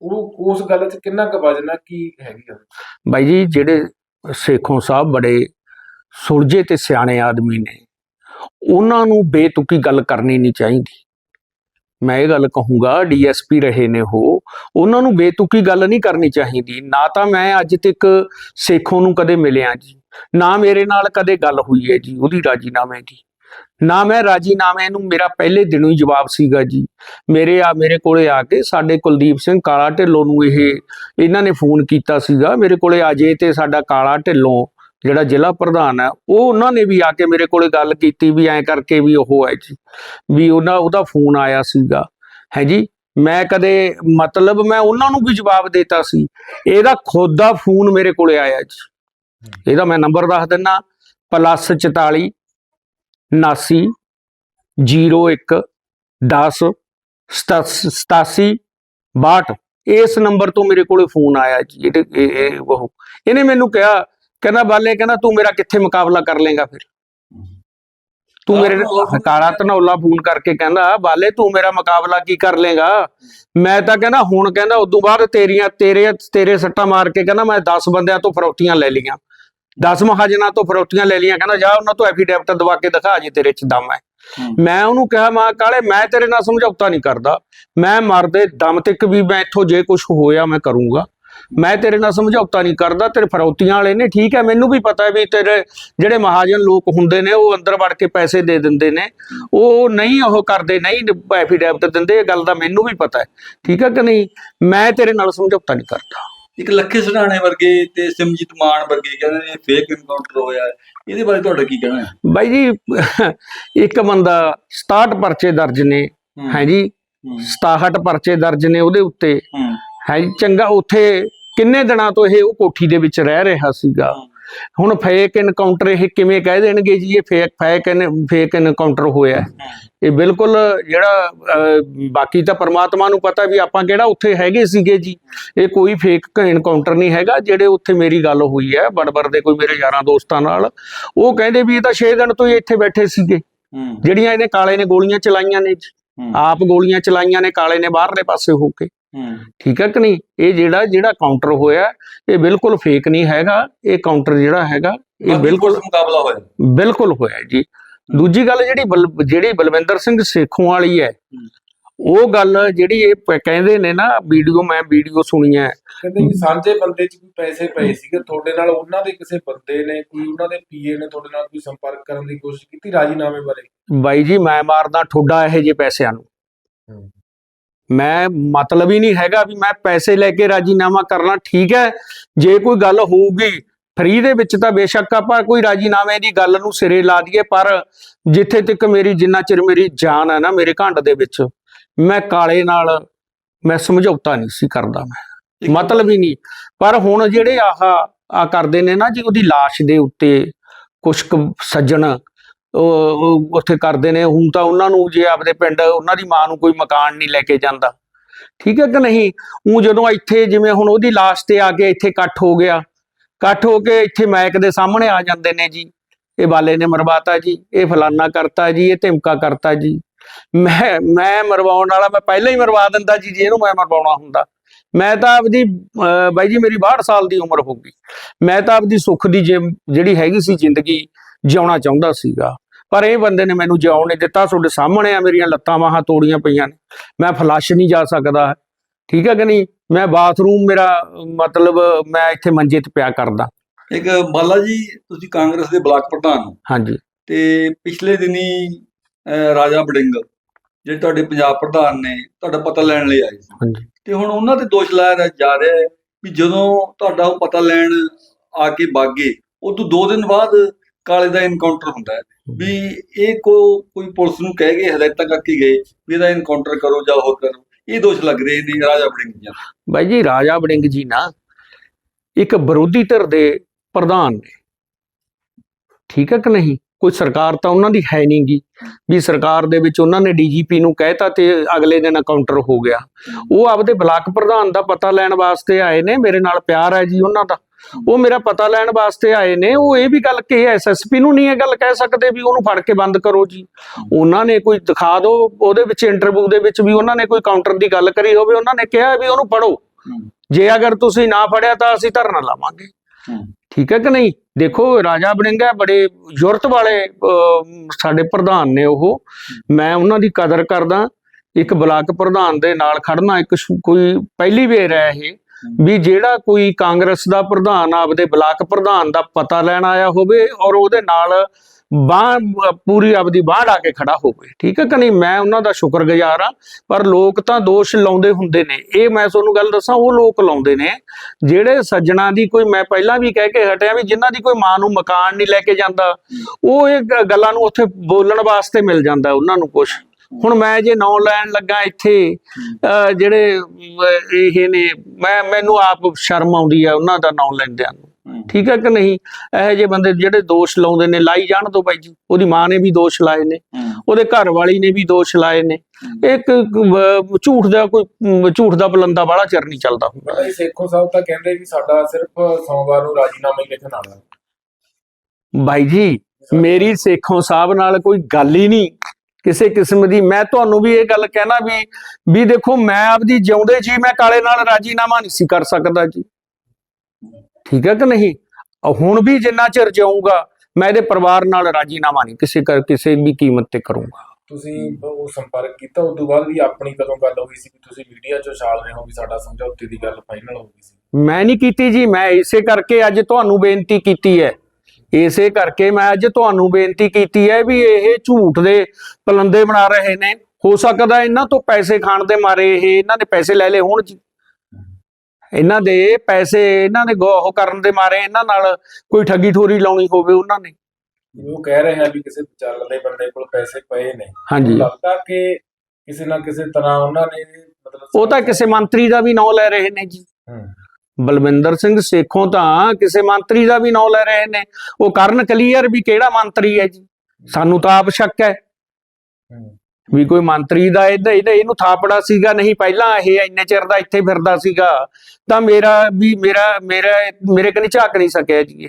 ਉਹ ਉਸ ਗੱਲ 'ਚ ਕਿੰਨਾ ਕੁ ਵਜਨਾ ਕੀ ਹੈਗੀ ਆ? ਬਾਈ ਜੀ ਜਿਹੜੇ ਸੇਖੋਂ ਸਾਹਿਬ ਬੜੇ ਸੁਲਝੇ ਤੇ ਸਿਆਣੇ ਆਦਮੀ ਨੇ ਉਹਨਾਂ ਨੂੰ ਬੇਤੁਕੀ ਗੱਲ ਕਰਨੀ ਨਹੀਂ ਚਾਹੀਦੀ। ਮੈਂ ਇਹ ਗੱਲ ਕਹੂੰਗਾ, ਡੀਐਸਪੀ ਰਹੇ ਨੇ ਉਹ, ਉਹਨਾਂ ਨੂੰ ਬੇਤੁਕੀ ਗੱਲ ਨਹੀਂ ਕਰਨੀ ਚਾਹੀਦੀ। ਨਾ ਤਾਂ ਮੈਂ ਅੱਜ ਤੱਕ ਸੇਖੋਂ ਨੂੰ ਕਦੇ ਮਿਲਿਆ ਜੀ, ਨਾ ਮੇਰੇ ਨਾਲ ਕਦੇ ਗੱਲ ਹੋਈ ਹੈ ਜੀ, ਉਹਦੀ ਰਾਜੀਨਾਮੇ ਦੀ। ਨਾ ਮੈਂ ਰਾਜੀਨਾਮੇ ਨੂੰ, ਮੇਰਾ ਪਹਿਲੇ ਦਿਨੋਂ ਹੀ ਜਵਾਬ ਸੀਗਾ ਜੀ। ਮੇਰੇ ਆ, ਮੇਰੇ ਕੋਲੇ ਆ ਕੇ ਸਾਡੇ ਕੁਲਦੀਪ ਸਿੰਘ ਕਾਲਾ ਢਿੱਲੋਂ ਨੂੰ ਇਹ, ਇਹਨਾਂ ਨੇ ਫੋਨ ਕੀਤਾ ਸੀਗਾ। ਮੇਰੇ ਕੋਲੇ ਜੇ ਤੇ ਸਾਡਾ ਕਾਲਾ ਢਿੱਲੋਂ ਜਿਹੜਾ ਜ਼ਿਲ੍ਹਾ ਪ੍ਰਧਾਨ ਹੈ, ਉਹ ਉਹਨਾਂ ਨੇ ਵੀ ਆ ਕੇ ਮੇਰੇ ਕੋਲੇ ਗੱਲ ਕੀਤੀ ਵੀ ਐਂ ਕਰਕੇ ਵੀ ਉਹ ਹੈ ਜੀ, ਵੀ ਉਹਨਾਂ, ਉਹਦਾ ਫੋਨ ਆਇਆ ਸੀਗਾ। ਹੈ ਜੀ, ਮੈਂ ਕਦੇ, ਮਤਲਬ ਮੈਂ ਉਹਨਾਂ ਨੂੰ ਵੀ ਜਵਾਬ ਦਿੱਤਾ ਸੀ, ਇਹਦਾ ਖੁਦ ਦਾ ਫੋਨ ਮੇਰੇ ਕੋਲੇ ਆਇਆ ਜੀ। ਇਹਦਾ ਮੈਂ ਨੰਬਰ ਦੱਸ ਦਿੰਨਾ ਪਲੱਸ 44 79 01 10 87 62 ਇਸ ਨੰਬਰ ਤੋਂ ਮੇਰੇ ਕੋਲੇ ਫੋਨ ਆਇਆ ਜੀ, ਇਹਦੇ ਇਹ, ਉਹ। ਇਹਨੇ ਮੈਨੂੰ ਕਿਹਾ ਕਹਿੰਦਾ ਬਾਲੇ ਕਹਿੰਦਾ ਤੂੰ ਮੇਰਾ ਕਿੱਥੇ ਮੁਕਾਬਲਾ ਕਰ ਲੇਗਾ ਫਿਰ? ਤੂੰ ਮੇਰੇ ਕਾਲਾ ਧਨੌਲਾ ਫੋਨ ਕਰਕੇ ਕਹਿੰਦਾ ਬਾਲੇ ਤੂੰ ਮੇਰਾ ਮੁਕਾਬਲਾ ਕੀ ਕਰ ਲੇਗਾ ਮੈਂ ਤਾਂ ਕਹਿੰਦਾ ਹੁਣ ਕਹਿੰਦਾ ਉਦੋਂ ਬਾਅਦ ਤੇਰੀਆਂ ਤੇਰੇ ਤੇਰੇ ਸੱਟਾਂ ਮਾਰ ਕੇ ਕਹਿੰਦਾ ਮੈਂ 10 ਬੰਦਿਆਂ ਤੋਂ ਫਰੌਤੀਆਂ ਲੈ ਲੀਆਂ 10 ਮਹਾਜਨਾਂ ਤੋਂ ਫਰੌਤੀਆਂ ਲੈ ਲੀਆਂ ਕਹਿੰਦਾ ਜਾ ਉਹਨਾਂ ਤੋਂ ਐਫੀਡੈਵਿਟ ਦਵਾ ਕੇ ਦਿਖਾ ਜੇ ਤੇਰੇ ਚ ਦਮ ਹੂੰ। ਮੈਂ ਉਹਨੂੰ ਕਿਹਾ ਮੈਂ ਕਾਲੇ ਮੈਂ ਤੇਰੇ ਨਾਲ ਸਮਝੌਤਾ ਨਹੀਂ ਕਰਦਾ। ਮੈਂ ਮਰਦੇ ਦਮ ਤੱਕ ਵੀ ਮੈਂ ਇੱਥੋਂ ਜੇ ਕੁਝ ਹੋਇਆ ਮੈਂ ਕਰੂੰਗਾ। ਮੈਂ ਤੇਰੇ ਨਾਲ ਸਮਝੌਤਾ ਨਹੀਂ ਕਰਦਾ ਤੇਰੇ ਫਰੌਤੀਆਂ ਵਾਲੇ ਨੇ ਠੀਕ ਹੈ ਮੈਨੂੰ ਵੀ ਪਤਾ ਹੈ ਵੀ ਤੇਰੇ ਜਿਹੜੇ ਮਹਾਜਨ ਲੋਕ ਹੁੰਦੇ ਨੇ ਉਹ ਅੰਦਰ ਵੜ ਕੇ ਪੈਸੇ ਦੇ ਦਿੰਦੇ ਨੇ ਉਹ ਨਹੀਂ ਉਹ ਕਰਦੇ ਨਹੀਂ ਐਫੀਡੈਵਿਟ ਦਿੰਦੇ ਇਹ ਗੱਲ ਦਾ ਮੈਨੂੰ ਵੀ ਪਤਾ ਹੈ ਠੀਕ ਹੈ ਕਿ ਨਹੀਂ? ਮੈਂ ਤੇਰੇ ਨਾਲ ਸਮਝੌਤਾ ਨਹੀਂ ਕਰਦਾ। ਇੱਕ ਲੱਖੇ ਸੜਾਣੇ ਵਰਗੇ ਤੇ ਸਿਮਜੀਤ ਮਾਨ ਵਰਗੇ ਕਹਿੰਦੇ ਨੇ ਫੇਕ ਇਨਕਾਊਂਟਰ ਹੋਇਆ। ਇਹਦੇ ਬਾਰੇ ਤੁਹਾਡਾ ਕੀ ਕਹਿਣਾ ਹੈ? ਬਾਈ ਜੀ ਇੱਕ ਬੰਦਾ 67 ਪਰਚੇ ਦਰਜ ਨੇ ਹੈ। ਜੀ ਹੂੰ। 67 ਪਰਚੇ ਦਰਜ ਨੇ ਉਹਦੇ ਉੱਤੇ। ਹੂੰ ਚੰਗਾ ਉੱਥੇ ਕਿੰਨੇ ਦਿਨਾਂ ਤੋਂ ਇਹ ਉਹ ਕੋਠੀ ਦੇ ਵਿੱਚ ਰਹਿ ਰਿਹਾ ਸੀਗਾ? ਹੁਣ ਫੇਕ ਇਨਕਾਊਂਟਰ ਇਹ ਕਿਵੇਂ ਕਹਿ ਦੇਣਗੇ ਜੀ? ਇਹ ਫੇਕ ਫੇਕ ਫੇਕ ਇਨਕਾਊਂਟਰ ਹੋਇਆ। ਇਹ ਬਿਲਕੁਲ ਜਿਹੜਾ ਬਾਕੀ ਤਾਂ ਪਰਮਾਤਮਾ ਨੂੰ ਪਤਾ ਵੀ ਆਪਾਂ ਕਿਹੜਾ ਉੱਥੇ ਹੈਗੇ ਸੀਗੇ ਜੀ। ਇਹ ਕੋਈ ਫੇਕ ਇਨਕਾਊਂਟਰ ਨਹੀਂ ਹੈਗਾ ਜਿਹੜੇ ਉੱਥੇ ਮੇਰੀ ਗੱਲ ਹੋਈ ਹੈ ਬੜਬੜ ਦੇ ਕੋਈ ਮੇਰੇ ਯਾਰਾਂ ਦੋਸਤਾਂ ਨਾਲ। ਉਹ ਕਹਿੰਦੇ ਵੀ ਇਹ ਤਾਂ 6 ਦਿਨ ਤੋਂ ਹੀ ਇੱਥੇ ਬੈਠੇ ਸੀਗੇ। ਜਿਹੜੀਆਂ ਇਹਨੇ ਕਾਲੇ ਨੇ ਗੋਲੀਆਂ ਚਲਾਈਆਂ ਨੇ ਜੀ। ਆਪ ਗੋਲੀਆਂ ਚਲਾਈਆਂ ਨੇ ਕਾਲੇ ਨੇ ਬਾਹਰਲੇ ਪਾਸੇ ਹੋ ਕੇ। ਠੀਕ ਹੈ ਕਿ ਨਹੀਂ? ਇਹ ਜਿਹੜਾ ਜਿਹੜਾ ਕਾਊਂਟਰ ਹੋਇਆ ਇਹ ਬਿਲਕੁਲ ਫੇਕ ਨਹੀਂ ਹੈਗਾ। ਇਹ ਕਾਊਂਟਰ ਜਿਹੜਾ ਹੈਗਾ ਇਹ ਬਿਲਕੁਲ ਮੁਕਾਬਲਾ ਹੋਇਆ ਬਿਲਕੁਲ ਹੋਇਆ ਜੀ। ਦੂਜੀ ਗੱਲ ਜਿਹੜੀ ਜਿਹੜੀ ਬਲਵਿੰਦਰ ਸਿੰਘ ਸੇਖੋਂ ਵਾਲੀ ਹੈ ਉਹ ਗੱਲ ਜਿਹੜੀ ਇਹ ਕਹਿੰਦੇ ਨੇ ਨਾ ਵੀਡੀਓ ਮੈਂ ਵੀਡੀਓ ਸੁਣੀ ਹੈ। ਕਹਿੰਦੇ ਵੀ ਸਾਂਝੇ ਬੰਦੇ 'ਚ ਕੋਈ ਪੈਸੇ ਪਏ ਸੀਗੇ। ਤੁਹਾਡੇ ਨਾਲ ਉਹਨਾਂ ਦੇ ਕਿਸੇ ਬੰਦੇ ਨੇ ਕੋਈ ਉਹਨਾਂ ਦੇ ਪੀਏ ਨੇ ਤੁਹਾਡੇ ਨਾਲ ਕੋਈ ਸੰਪਰਕ ਕਰਨ ਦੀ ਕੋਸ਼ਿਸ਼ ਕੀਤੀ ਰਾਜੀਨਾਮੇ ਬਾਰੇ? ਬਾਈ ਜੀ ਮੈਂ ਮਾਰਦਾ ਠੋਡਾ ਇਹੋ ਜਿਹੇ ਪੈਸਿਆਂ ਨੂੰ। ਮੈਂ ਮਤਲਬ ਹੀ ਨਹੀਂ ਹੈਗਾ ਵੀ ਮੈਂ ਪੈਸੇ ਲੈ ਕੇ ਰਾਜੀਨਾਮਾ ਕਰਨਾ ਠੀਕ ਹੈ। ਜੇ ਕੋਈ ਗੱਲ ਹੋਊਗੀ ਫਰੀ ਦੇ ਵਿੱਚ ਤਾਂ ਬੇਸ਼ੱਕ ਆਪਾਂ ਕੋਈ ਰਾਜੀਨਾਮੇ ਦੀ ਗੱਲ ਨੂੰ ਸਿਰੇ ਲਾ ਦਈਏ ਪਰ ਜਿੱਥੇ ਤੱਕ ਮੇਰੀ ਜਿੰਨਾ ਚਿਰ ਮੇਰੀ ਜਾਨ ਹੈ ਨਾ ਮੇਰੇ ਘੰਟ ਦੇ ਵਿੱਚ ਮੈਂ ਕਾਲੇ ਨਾਲ ਮੈਂ ਸਮਝੌਤਾ ਨਹੀਂ ਸੀ ਕਰਦਾ ਮੈਂ। ਮਤਲਬ ਹੀ ਨਹੀਂ। ਪਰ ਹੁਣ ਜਿਹੜੇ ਆਹ ਆ ਕਰਦੇ ਨੇ ਨਾ ਜੀ ਉਹਦੀ ਲਾਸ਼ ਦੇ ਉੱਤੇ ਕੁਝ ਸੱਜਣ ਉੱਥੇ ਕਰਦੇ ਨੇ, ਹੁਣ ਤਾਂ ਉਹਨਾਂ ਨੂੰ ਜੇ ਆਪਦੇ ਪਿੰਡ, ਉਹਨਾਂ ਦੀ ਮਾਂ ਨੂੰ ਕੋਈ ਮਕਾਨ ਨਹੀਂ ਲੈ ਕੇ ਜਾਂਦਾ। ਠੀਕ ਹੈ ਕਿ ਨਹੀਂ? ਉਹ ਜਦੋਂ ਇੱਥੇ ਜਿਵੇਂ ਹੁਣ ਉਹਦੀ ਲਾਸ਼ ਤੇ ਆ ਕੇ ਇੱਥੇ ਇਕੱਠ ਹੋ ਗਿਆ, ਇਕੱਠ ਹੋ ਕੇ ਇੱਥੇ ਮੈਕ ਦੇ ਸਾਹਮਣੇ ਆ ਜਾਂਦੇ ਨੇ ਜੀ। ਇਹ ਬਾਲੇ ਨੇ ਮਰਵਾਤਾ ਜੀ, ਇਹ ਫਲਾਨਾ ਕਰਤਾ ਜੀ, ਇਹ ਧਮਕਾ ਕਰਤਾ ਜੀ। ਮੈਂ ਮੈਂ ਮਰਵਾਉਣ ਵਾਲਾ, ਮੈਂ ਪਹਿਲਾਂ ਹੀ ਮਰਵਾ ਦਿੰਦਾ ਜੀ, ਜੇ ਇਹਨੂੰ ਮੈਂ ਮਰਵਾਉਣਾ ਹੁੰਦਾ। ਮੈਂ ਤਾਂ ਆਪਦੀ, ਅਹ, ਬਾਈ ਜੀ ਮੇਰੀ 62 ਸਾਲ ਦੀ ਉਮਰ ਹੋ ਗਈ। ਮੈਂ ਤਾਂ ਆਪਦੀ ਸੁੱਖ ਦੀ ਜਿ- ਜਿਹੜੀ ਹੈਗੀ ਸੀ ਜ਼ਿੰਦਗੀ, ਜਿਉਣਾ ਚਾਹੁੰਦਾ ਸੀਗਾ। ਪਰ ਇਹ ਬੰਦੇ ਨੇ ਮੈਨੂੰ ਜਿਉਣ ਨਹੀਂ ਦਿੱਤਾ ਤੁਹਾਡੇ ਸਾਹਮਣੇ ਆ ਮੇਰੀਆਂ ਲੱਤਾਂ ਬਾਹਾਂ ਤੋੜੀਆਂ ਪਈਆਂ ਨੇ। ਮੈਂ ਫਲੱਸ਼ ਨਹੀਂ ਜਾ ਸਕਦਾ। ਠੀਕ ਹੈ ਕਿ ਨਹੀਂ? ਮੈਂ ਬਾਥਰੂਮ ਮੇਰਾ ਮਤਲਬ ਮੈਂ ਇੱਥੇ ਮੰਜੇ ਤੇ ਪਿਆ ਕਰਦਾ। ਇੱਕ ਬਾਲਾ ਜੀ ਤੁਸੀਂ ਕਾਂਗਰਸ ਦੇ ਬਲਾਕ ਪ੍ਰਧਾਨ ਹੋ। ਹਾਂਜੀ। ਤੇ ਪਿਛਲੇ ਦਿਨੀ ਰਾਜਾ ਬੜਿੰਗ ਜਿਹੜੇ ਤੁਹਾਡੇ ਪੰਜਾਬ ਪ੍ਰਧਾਨ ਨੇ ਤੁਹਾਡਾ ਪਤਾ ਲੈਣ ਲਈ ਆਏ ਸੀ। ਹਾਂਜੀ। ਤੇ ਹੁਣ ਉਹਨਾਂ ਤੇ ਦੋਸ਼ ਲਾਇਆ ਜਾ ਰਿਹਾ ਹੈ ਵੀ ਜਦੋਂ ਤੁਹਾਡਾ ਉਹ ਪਤਾ ਲੈਣ ਆ ਕੇ ਬਾਗੇ ਉਹ ਤੋਂ ਦੋ ਦਿਨ ਬਾਅਦ ਕਾਲੇ ਦਾ ਇਨਕਾਊਂਟਰ ਹੁੰਦਾ ਹੈ। ਵੀ ਇਹ ਕੋ ਕੋਈ ਪੁਲਿਸ ਨੂੰ ਕਹਿ ਕੇ ਹਦਾਇਤਾਂ ਕਰਕੇ ਗਏ, ਵੀ ਇਹਦਾ ਇਨਕਾਊਂਟਰ ਕਰੋ ਜਾਂ ਹੋਰ ਕਰੋ, ਇਹ ਦੋਸ਼ ਲੱਗ ਰਹੇ ਨੇ ਰਾਜਾ ਬੜਿੰਗ ਜੀ ਬਾਈ ਜੀ, ਰਾਜਾ ਵੜਿੰਗ ਜੀ ਨਾ, ਇੱਕ ਵਿਰੋਧੀ ਧਿਰ ਦੇ ਪ੍ਰਧਾਨ ਨੇ। ਠੀਕ ਹੈ ਕਿ ਨਹੀਂ? ਕੋਈ ਸਰਕਾਰ ਤਾਂ ਉਹਨਾਂ ਦੀ ਹੈ ਨਹੀਂਗੀ, ਵੀ ਸਰਕਾਰ ਦੇ ਵਿੱਚ ਉਹਨਾਂ ਨੇ ਡੀਜੀਪੀ ਨੂੰ ਕਹਿਤਾ ਤੇ ਅਗਲੇ ਦਿਨ ਕਾਊਂਟਰ ਹੋ ਗਿਆ। ਉਹ ਆਪਦੇ ਬਲਾਕ ਪ੍ਰਧਾਨ ਦਾ ਪਤਾ ਲੈਣ ਵਾਸਤੇ ਆਏ ਨੇ, ਮੇਰੇ ਨਾਲ ਪਿਆਰ ਹੈ ਜੀ ਉਹਨਾਂ ਦਾ। ਉਹ ਮੇਰਾ ਪਤਾ ਲੈਣ ਵਾਸਤੇ ਆਏ ਨੇ ਉਹ ਇਹ ਵੀ ਗੱਲ ਕਹੀ ਐਸਐਸਪੀ ਨੂੰ ਨਹੀਂ ਇਹ ਗੱਲ ਕਹਿ ਸਕਦੇ ਵੀ ਉਹਨੂੰ ਫੜ ਕੇ ਬੰਦ ਕਰੋ ਜੀ। ਉਹਨਾਂ ਨੇ ਕੋਈ ਦਿਖਾ ਦਿਓ ਉਹਦੇ ਵਿੱਚ ਇੰਟਰਵਿਊ ਦੇ ਵਿੱਚ ਵੀ ਉਹਨਾਂ ਨੇ ਕੋਈ ਕਾਊਂਟਰ ਦੀ ਗੱਲ ਕਰੀ ਹੋਵੇ ਉਹਨਾਂ ਨੇ ਕਿਹਾ ਵੀ ਉਹਨੂੰ ਫੜੋ। ਜੇ ਅਗਰ ਤੁਸੀਂ ਨਾ ਫੜਿਆ ਤਾਂ ਅਸੀਂ ਧਰਨਾ ਲਾਵਾਂਗੇ। ਠੀਕ ਹੈ ਕਿ ਨਹੀਂ? ਦੇਖੋ ਰਾਜਾ ਬੜਿੰਗਾ ਬੜੇ ਯੁਰਤ ਵਾਲੇ ਅਹ, ਸਾਡੇ ਪ੍ਰਧਾਨ ਨੇ ਉਹ। ਮੈਂ ਉਹਨਾਂ ਦੀ ਕਦਰ ਕਰਦਾ। ਇੱਕ ਬਲਾਕ ਪ੍ਰਧਾਨ ਦੇ ਨਾਲ ਖੜਨਾ ਇੱਕ ਕੋਈ ਪਹਿਲੀ ਵੇਰ ਹੈ ਇਹ। ਵੀ ਜਿਹੜਾ ਕੋਈ ਕਾਂਗਰਸ ਦਾ ਪ੍ਰਧਾਨ, ਆਪਦੇ ਬਲਾਕ ਪ੍ਰਧਾਨ ਦਾ ਪਤਾ ਲੈਣ ਆਇਆ ਹੋਵੇ ਔਰ ਉਹਦੇ ਨਾਲ ਬਾਹ, ਪੂਰੀ ਆਪਦੀ ਬਾਹ ਢਾ ਕੇ ਖੜਾ ਹੋਵੇ, ਠੀਕ ਹੈ ਕਿ ਮੈਂ ਉਹਨਾਂ ਦਾ ਸ਼ੁਕਰਗੁਜ਼ਾਰ ਆ ਪਰ ਲੋਕ ਤਾਂ ਦੋਸ਼ ਲਾਉਂਦੇ ਹੁੰਦੇ ਨੇ। ਇਹ ਮੈਂ ਤੁਹਾਨੂੰ ਗੱਲ ਦੱਸਾਂ, ਉਹ ਲੋਕ ਲਾਉਂਦੇ ਨੇ, ਜਿਹੜੇ ਸੱਜਣਾ ਦੀ ਕੋਈ, ਮੈਂ ਪਹਿਲਾਂ ਵੀ ਕਹਿ ਕੇ ਹਟਿਆ ਵੀ ਜਿਨ੍ਹਾਂ ਦੀ ਕੋਈ ਮਾਂ ਨੂੰ ਮਕਾਨ ਨਹੀਂ ਲੈ ਕੇ ਜਾਂਦਾ, ਉਹ ਇਹ ਗੱਲਾਂ ਨੂੰ ਉੱਥੇ ਬੋਲਣ ਵਾਸਤੇ ਮਿਲ ਜਾਂਦਾ ਉਹਨਾਂ ਨੂੰ ਕੁਝ ਹੁਣ ਮੈਂ ਜੇ ਨਾਂ ਲੈਣ ਲੱਗਾ ਇੱਥੇ ਜਿਹੜੇ ਇਹ ਨੇ ਮੈਂ ਮੈਨੂੰ ਆਪ ਸ਼ਰਮ ਆਉਂਦੀ ਆ ਉਹਨਾਂ ਦਾ ਨਾਂ ਲੈਂਦਿਆਂ ਨੂੰ। ਠੀਕ ਹੈ ਕਿ ਨਹੀਂ? ਇਹੋ ਜਿਹੇ ਬੰਦੇ ਜਿਹੜੇ ਦੋਸ਼ ਲਾਉਂਦੇ ਨੇ ਲਾਈ ਜਾਣ ਤੋਂ ਬਾਈ ਜੀ। ਉਹਦੀ ਮਾਂ ਨੇ ਵੀ ਦੋਸ਼ ਲਾਏ ਨੇ ਉਹਦੇ ਘਰ ਵਾਲੀ ਨੇ ਵੀ ਦੋਸ਼ ਲਾਏ ਨੇ। ਇੱਕ ਝੂਠ ਦਾ ਕੋਈ ਝੂਠ ਦਾ ਬਲੰਦਾ ਵਾਲਾ ਚਿਰ ਨਹੀਂ ਚੱਲਦਾ ਹੁੰਦਾ। ਸੇਖੋ ਸਾਹਿਬ ਤਾਂ ਕਹਿੰਦੇ ਵੀ ਸਾਡਾ ਸਿਰਫ ਸੋਮਵਾਰ ਨੂੰ ਰਾਜੀਨਾਮਾ ਹੀ ਲਿਖਣ ਆਣਾ ਬਾਈ ਜੀ ਮੇਰੀ ਸੇਖੋਂ ਸਾਹਿਬ ਨਾਲ ਕੋਈ ਗੱਲ ਹੀ ਨਹੀਂ। ਕਿਸੇ ਕਿਸਮ ਦੀ ਮੈਂ ਤੁਹਾਨੂੰ ਵੀ ਇਹ ਗੱਲ ਕਹਿਣਾ ਵੀ ਵੀ ਦੇਖੋ ਮੈਂ ਆਪਦੀ ਜਿਉਂਦੇ ਜੀ ਮੈਂ ਕਾਲੇ ਨਾਲ ਰਾਜੀਨਾਮਾ ਨਹੀਂ ਸੀ ਕਰ ਸਕਦਾ ਜੀ। ਠੀਕ ਹੈ ਕਿ ਨਹੀਂ? ਹੁਣ ਵੀ ਜਿੰਨਾ ਚਿਰ ਜਿਉਂਗਾ ਮੈਂ ਇਹਦੇ ਪਰਿਵਾਰ ਨਾਲ ਰਾਜੀਨਾਮਾ ਨਹੀਂ ਕਿਸੇ ਕਰ ਕਿਸੇ ਵੀ ਕੀਮਤ ਤੇ ਕਰੂੰਗਾ। ਤੁਸੀਂ ਉਹ ਸੰਪਰਕ ਕੀਤਾ ਉਸ ਤੋਂ ਬਾਅਦ ਵੀ ਆਪਣੀ ਕਦੋਂ ਗੱਲ ਹੋਈ ਸੀ ਵੀ ਤੁਸੀਂ ਮੀਡੀਆ 'ਚ ਛਾਲ ਰਹੇ ਹੋ ਵੀ ਸਾਡਾ ਸਮਝੌਤੇ ਦੀ ਗੱਲ ਫਾਈਨਲ ਹੋ ਗਈ ਸੀ? ਮੈਂ ਨਹੀਂ ਕੀਤੀ ਜੀ ਮੈਂ ਇਸੇ ਕਰਕੇ ਅੱਜ ਤੁਹਾਨੂੰ ਬੇਨਤੀ ਕੀਤੀ ਹੈ। ਇਸੇ ਕਰਕੇ ਮੈਂ ਅੱਜ ਤੁਹਾਨੂੰ ਬੇਨਤੀ ਕੀਤੀ ਹੈ ਵੀ ਇਹ ਝੂਠ ਦੇ ਪਲੰਦੇ ਬਣਾ ਰਹੇ ਨੇ। ਹੋ ਸਕਦਾ ਇਹਨਾਂ ਤੋਂ ਪੈਸੇ ਖਾਣ ਦੇ ਮਾਰੇ ਇਹ ਇਹਨਾਂ ਨੇ ਪੈਸੇ ਲੈ ਲਏ ਹੋਣ ਇਹਨਾਂ ਦੇ ਪੈਸੇ ਇਹਨਾਂ ਨੇ ਉਹ ਕਰਨ ਦੇ ਮਾਰੇ ਇਹਨਾਂ ਨਾਲ ਕੋਈ ਠੱਗੀ ਠੋਰੀ ਲਾਉਣੀ ਹੋਵੇ ਉਹਨਾਂ ਨੇ। ਉਹ ਕਹਿ ਰਹੇ ਆ ਵੀ ਕਿਸੇ ਚੱਲਦੇ ਬੰਦੇ ਕੋਲ ਪੈਸੇ ਪਏ ਨੇ। ਹਾਂਜੀ। ਲੱਗਦਾ ਕਿ ਕਿਸੇ ਨਾ ਕਿਸੇ ਤਰ੍ਹਾਂ ਉਹਨਾਂ ਨੇ ਮਤਲਬ ਉਹ ਤਾਂ ਕਿਸੇ ਮੰਤਰੀ ਦਾ ਵੀ ਨਾਂ ਲੈ ਰਹੇ ਨੇ ਜੀ। ਹੂੰ। ਬਲਵਿੰਦਰ ਸਿੰਘ ਸੇਖੋਂ ਤਾਂ ਕਿਸੇ ਮੰਤਰੀ ਦਾ ਵੀ ਨਾਂ ਲੈ ਰਹੇ ਨੇ। ਉਹ ਕਰਨ ਕਲੀਅਰ ਵੀ ਕਿਹੜਾ ਮੰਤਰੀ ਹੈ ਜੀ? ਸਾਨੂੰ ਤਾਂ ਆਪ ਸ਼ੱਕ ਹੈ। ਵੀ ਕੋਈ ਮੰਤਰੀ ਦਾ ਇਹਦਾ ਇਹਦਾ ਇਹਨੂੰ ਥਾਪੜਾ ਸੀਗਾ ਨਹੀਂ, ਪਹਿਲਾਂ ਇਹ ਇੰਨੇ ਚਿਰ ਦਾ ਇੱਥੇ ਫਿਰਦਾ ਸੀਗਾ। ਤਾਂ ਮੇਰਾ ਵੀ ਮੇਰਾ ਮੇਰਾ ਮੇਰੇ ਕਨੀ ਝਾਕ ਨਹੀਂ ਸਕਿਆ ਜੀ ਇਹ।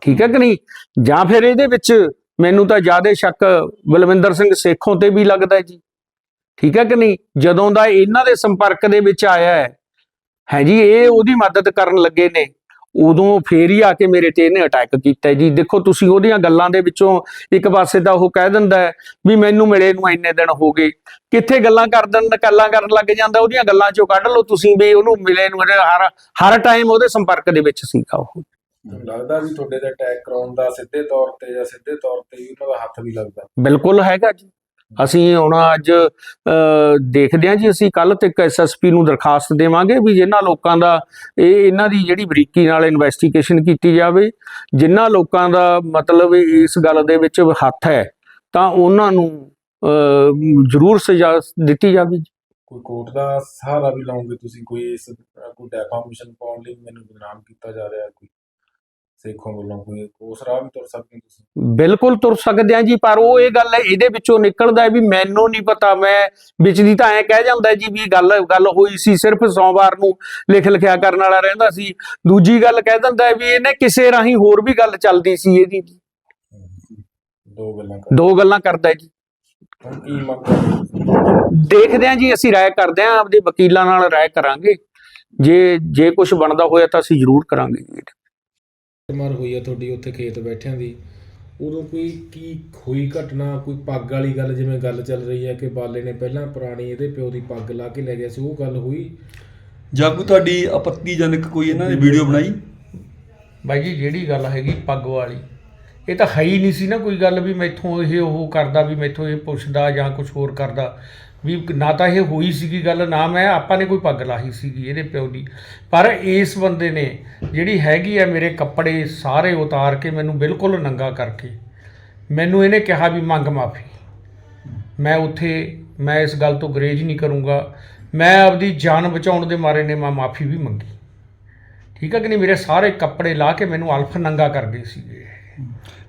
ਠੀਕ ਹੈ ਕਿ ਨਹੀਂ? ਜਾਂ ਫਿਰ ਇਹਦੇ ਵਿੱਚ ਮੈਨੂੰ ਤਾਂ ਜ਼ਿਆਦਾ ਸ਼ੱਕ ਬਲਵਿੰਦਰ ਸਿੰਘ ਸੇਖੋਂ ਤੇ ਵੀ ਲੱਗਦਾ ਜੀ। ਠੀਕ ਹੈ ਕਿ ਨਹੀਂ? ਜਦੋਂ ਦਾ ਇਹਨਾਂ ਦੇ ਸੰਪਰਕ ਦੇ ਵਿੱਚ ਆਇਆ ਹੈ ਹੈ ਜੀ ਇਹ ਉਹਦੀ ਮਦਦ ਕਰਨ ਲੱਗੇ ਨੇ। ਉਦੋਂ ਫੇਰ ਹੀ ਆ ਕੇ ਮੇਰੇ ਤੇ ਇਹਨੇ ਅਟੈਕ ਕੀਤਾ ਜੀ। ਦੇਖੋ ਤੁਸੀਂ ਉਹਦੀਆਂ ਗੱਲਾਂ ਦੇ ਵਿੱਚੋਂ ਇੱਕ ਪਾਸੇ ਤਾਂ ਉਹ ਕਹਿ ਦਿੰਦਾ ਵੀ ਮੈਨੂੰ ਮਿਲੇ ਨੂੰ ਇੰਨੇ ਦਿਨ ਹੋ ਗਏ। ਕਿੱਥੇ ਗੱਲਾਂ ਕਰ ਦਿੰਦਾ ਗੱਲਾਂ ਕਰਨ ਲੱਗ ਜਾਂਦਾ ਉਹਦੀਆਂ ਗੱਲਾਂ ਚੋਂ ਕੱਢ ਲਓ ਤੁਸੀਂ ਵੀ ਉਹਨੂੰ ਮਿਲੇ ਨੂੰ ਹਰ ਹਰ ਟਾਈਮ ਉਹਦੇ ਸੰਪਰਕ ਦੇ ਵਿੱਚ ਸੀਗਾ ਉਹ। ਲੱਗਦਾ ਵੀ ਤੁਹਾਡੇ ਤੇ ਅਟੈਕ ਕਰਾਉਣ ਦਾ ਸਿੱਧੇ ਤੌਰ ਤੇ ਜਾਂ ਸਿੱਧੇ ਤੌਰ ਤੇ ਵੀ ਉਹਨਾਂ ਦਾ ਹੱਥ ਵੀ ਲੱਗਦਾ। ਬਿਲਕੁਲ ਹੈਗਾ ਜੀ। ਅਸੀਂ ਹੁਣ ਅੱਜ ਦੇਖਦੇ ਹਾਂ ਜੀ, ਅਸੀਂ ਕੱਲ ਤੱਕ ਐਸਐਸਪੀ ਨੂੰ ਦਰਖਾਸਤ ਦੇਵਾਂਗੇ ਵੀ ਜਿਨ੍ਹਾਂ ਲੋਕਾਂ ਦਾ ਇਹ ਇਹਨਾਂ ਦੀ ਜਿਹੜੀ ਬਰੀਕੀ ਨਾਲ ਇਨਵੈਸਟੀਗੇਸ਼ਨ ਕੀਤੀ ਜਾਵੇ, ਜਿਨ੍ਹਾਂ ਲੋਕਾਂ ਦਾ ਮਤਲਬ ਇਸ ਗੱਲ ਦੇ ਵਿੱਚ ਹੱਥ ਹੈ, ਤਾਂ ਉਹਨਾਂ ਨੂੰ ਜ਼ਰੂਰ ਸਜ਼ਾ ਦਿੱਤੀ ਜਾਵੇ ਕੋਈ ਕੋਰਟ ਦਾ ਸਹਾਰਾ ਵੀ ਲਓਗੇ ਤੁਸੀਂ, ਕੋਈ ਇਸ ਕੋਈ ਡੈਫਾਮੇਸ਼ਨ ਪਾਉਣ ਲਈ ਮੈਨੂੰ ਬਦਨਾਮ ਕੀਤਾ ਜਾ ਰਿਹਾ, ਕੋਈ ਸੇਖੋਂ ਵੱਲੋਂ ਕੋਈ ਉਸ ਰਾਹ ਵੀ ਤੁਰ ਸਕਦੇ ਹੋ ਤੁਸੀਂ? ਬਿਲਕੁਲ ਤੁਰ ਸਕਦੇ ਆ ਜੀ ਪਰ ਉਹ ਇਹ ਗੱਲ ਹੈ ਇਹਦੇ ਵਿੱਚੋਂ ਨਿਕਲਦਾ ਹੈ ਵੀ ਮੈਨੂੰ ਨਹੀਂ ਪਤਾ ਮੈਂ ਵਿੱਚ ਦੀ ਤਾਂ ਐ ਕਹਿ ਜਾਂਦਾ ਜੀ ਵੀ ਗੱਲ ਗੱਲ ਹੋਈ ਸੀ ਸਿਰਫ ਸੋਮਵਾਰ ਨੂੰ ਲਿਖ ਲਿਖਿਆ ਕਰਨ ਵਾਲਾ ਰਹਿੰਦਾ ਸੀ। ਦੂਜੀ ਗੱਲ ਕਹਿ ਦਿੰਦਾ ਹੈ ਵੀ ਇਹਨੇ ਕਿਸੇ ਰਾਹੀਂ ਹੋਰ ਵੀ ਗੱਲ ਚੱਲਦੀ ਸੀ ਇਹਦੀ। ਦੋ ਗੱਲਾਂ ਦੋ ਗੱਲਾਂ ਕਰਦਾ ਜੀ। ਕੀ ਮੰਗ? ਦੇਖਦੇ ਆ ਜੀ ਅਸੀਂ ਰਾਏ ਕਰਦੇ ਆ ਆਪਦੇ ਵਕੀਲਾਂ ਨਾਲ ਰਾਏ ਕਰਾਂਗੇ। ਜੇ ਜੇ ਕੁਝ ਬਣਦਾ ਹੋਇਆ ਤਾਂ ਅਸੀਂ ਜ਼ਰੂਰ ਕਰਾਂਗੇ ਜੀ। ਮਾਰ ਹੋਈ ਆ ਤੁਹਾਡੀ ਉੱਥੇ ਖੇਤ ਬੈਠਿਆਂ ਦੀ। ਉਦੋਂ ਕੋਈ ਕੀ ਹੋਈ ਘਟਨਾ ਕੋਈ ਪੱਗ ਵਾਲੀ ਗੱਲ ਜਿਵੇਂ ਗੱਲ ਚੱਲ ਰਹੀ ਹੈ ਕਿ ਬਾਲੇ ਨੇ ਪਹਿਲਾਂ ਪੁਰਾਣੀ ਇਹਦੇ ਪਿਓ ਦੀ ਪੱਗ ਲਾ ਕੇ ਲੈ ਗਿਆ ਸੀ ਉਹ ਗੱਲ ਹੋਈ? ਜਾਂ ਕੋਈ ਤੁਹਾਡੀ ਆਪੱਤੀਜਨਕ ਕੋਈ ਇਹਨਾਂ ਨੇ ਵੀਡੀਓ ਬਣਾਈ? ਬਾਈ ਜੀ ਜਿਹੜੀ ਗੱਲ ਹੈਗੀ ਪੱਗ ਵਾਲੀ ਇਹ ਤਾਂ ਹੈ ਹੀ ਨਹੀਂ ਸੀ ਨਾ ਕੋਈ ਗੱਲ ਵੀ ਮੈਥੋਂ ਇਹ ਉਹ ਕਰਦਾ ਵੀ ਮੈਥੋਂ ਇਹ ਪੁੱਛਦਾ ਜਾਂ ਕੁਝ ਹੋਰ ਕਰਦਾ। ਵੀ ਨਾ ਤਾਂ ਇਹ ਹੋਈ ਸੀਗੀ ਗੱਲ, ਨਾ ਮੈਂ, ਆਪਾਂ ਨੇ ਕੋਈ ਪੱਗ ਲਾਹੀ ਸੀਗੀ ਇਹਦੇ ਪਿਓ ਦੀ। ਪਰ ਇਸ ਬੰਦੇ ਨੇ ਜਿਹੜੀ ਹੈਗੀ ਆ ਮੇਰੇ ਕੱਪੜੇ ਸਾਰੇ ਉਤਾਰ ਕੇ ਮੈਨੂੰ ਬਿਲਕੁਲ ਨੰਗਾ ਕਰਕੇ ਮੈਨੂੰ ਇਹਨੇ ਕਿਹਾ ਵੀ ਮੰਗ ਮਾਫੀ। ਮੈਂ ਉੱਥੇ, ਮੈਂ ਇਸ ਗੱਲ ਤੋਂ ਗਰੇਜ ਨਹੀਂ ਕਰੂੰਗਾ। ਮੈਂ ਆਪਦੀ ਜਾਨ ਬਚਾਉਣ ਦੇ ਮਾਰੇ ਨੇ ਮੈਂ ਮਾਫੀ ਵੀ ਮੰਗੀ। ਠੀਕ ਹੈ ਕਿ ਨਹੀਂ? ਮੇਰੇ ਸਾਰੇ ਕੱਪੜੇ ਲਾ ਕੇ ਮੈਨੂੰ ਅਲਫ ਨੰਗਾ ਕਰ ਗਏ ਸੀਗੇ।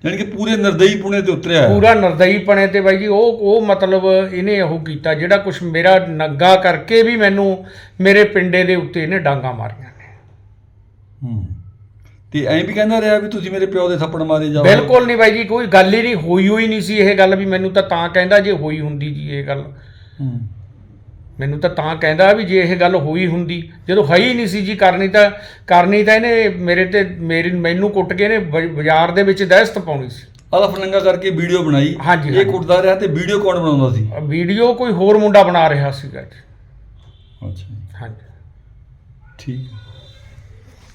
ਯਾਨੀ ਕਿ ਪੂਰੇ ਨਿਰਦਈ ਪੁਣੇ ਤੇ ਉਤਰਿਆ ਹੈ। ਪੂਰਾ ਨਰਦਈ ਪਣੇ ਤੇ ਬਾਈ ਜੀ ਉਹ ਉਹ ਮਤਲਬ ਇਹਨੇ ਉਹ ਕੀਤਾ ਜਿਹੜਾ ਕੁਝ ਮੇਰਾ ਨੰਗਾ ਕਰਕੇ ਵੀ ਮੈਨੂੰ ਮੇਰੇ ਪਿੰਡੇ ਦੇ ਉੱਤੇ ਇਹਨੇ ਡਾਂਗਾ ਮਾਰੀਆਂ ਨੇ। ਹੂੰ। ਤੇ ਐਂ ਵੀ ਕਹਿੰਦਾ ਰਿਹਾ ਵੀ ਤੁਸੀਂ ਮੇਰੇ ਪਿਓ ਦੇ ਥੱਪੜ ਮਾਰੇ ਜਾਓ। ਬਿਲਕੁਲ ਨਹੀਂ ਬਾਈ ਜੀ ਕੋਈ ਗੱਲ ਹੀ ਨਹੀਂ ਹੋਈ ਹੋਈ ਨਹੀਂ ਸੀ ਇਹ ਗੱਲ ਵੀ ਮੈਨੂੰ ਤਾਂ ਤਾਂ ਕਹਿੰਦਾ ਜੇ ਹੋਈ ਹੁੰਦੀ ਜੀ ਇਹ ਗੱਲ। ਹੂੰ। ਮੈਨੂੰ ਤਾਂ ਤਾਂ ਕਹਿੰਦਾ ਵੀ ਜੇ ਇਹ ਗੱਲ ਹੋਈ ਹੁੰਦੀ ਜਦੋਂ ਹੈ ਹੀ ਨਹੀਂ ਸੀ ਜੀ ਕਰਨੀ ਤਾਂ ਕਰਨੀ ਤਾਂ ਇਹਨੇ ਮੇਰੇ ਤੇ ਮੇਰੀ ਮੈਨੂੰ ਕੁੱਟ ਕੇ ਇਹਨੇ ਬਾਜ਼ਾਰ ਦੇ ਵਿੱਚ ਦਹਿਸ਼ਤ ਪਾਉਣੀ ਸੀ। ਅਲਫ ਨੰਗਾ ਕਰਕੇ ਵੀਡੀਓ ਬਣਾਈ। ਹਾਂਜੀ, ਇਹ। ਕੁੱਟਦਾ ਰਿਹਾ ਤੇ ਵੀਡੀਓ ਕੌਣ ਬਣਾਉਂਦਾ ਸੀ? ਵੀਡੀਓ ਕੋਈ ਹੋਰ ਮੁੰਡਾ ਬਣਾ ਰਿਹਾ ਸੀਗਾ ਜੀ। ਅੱਛਾ। ਹਾਂਜੀ। ਠੀਕ।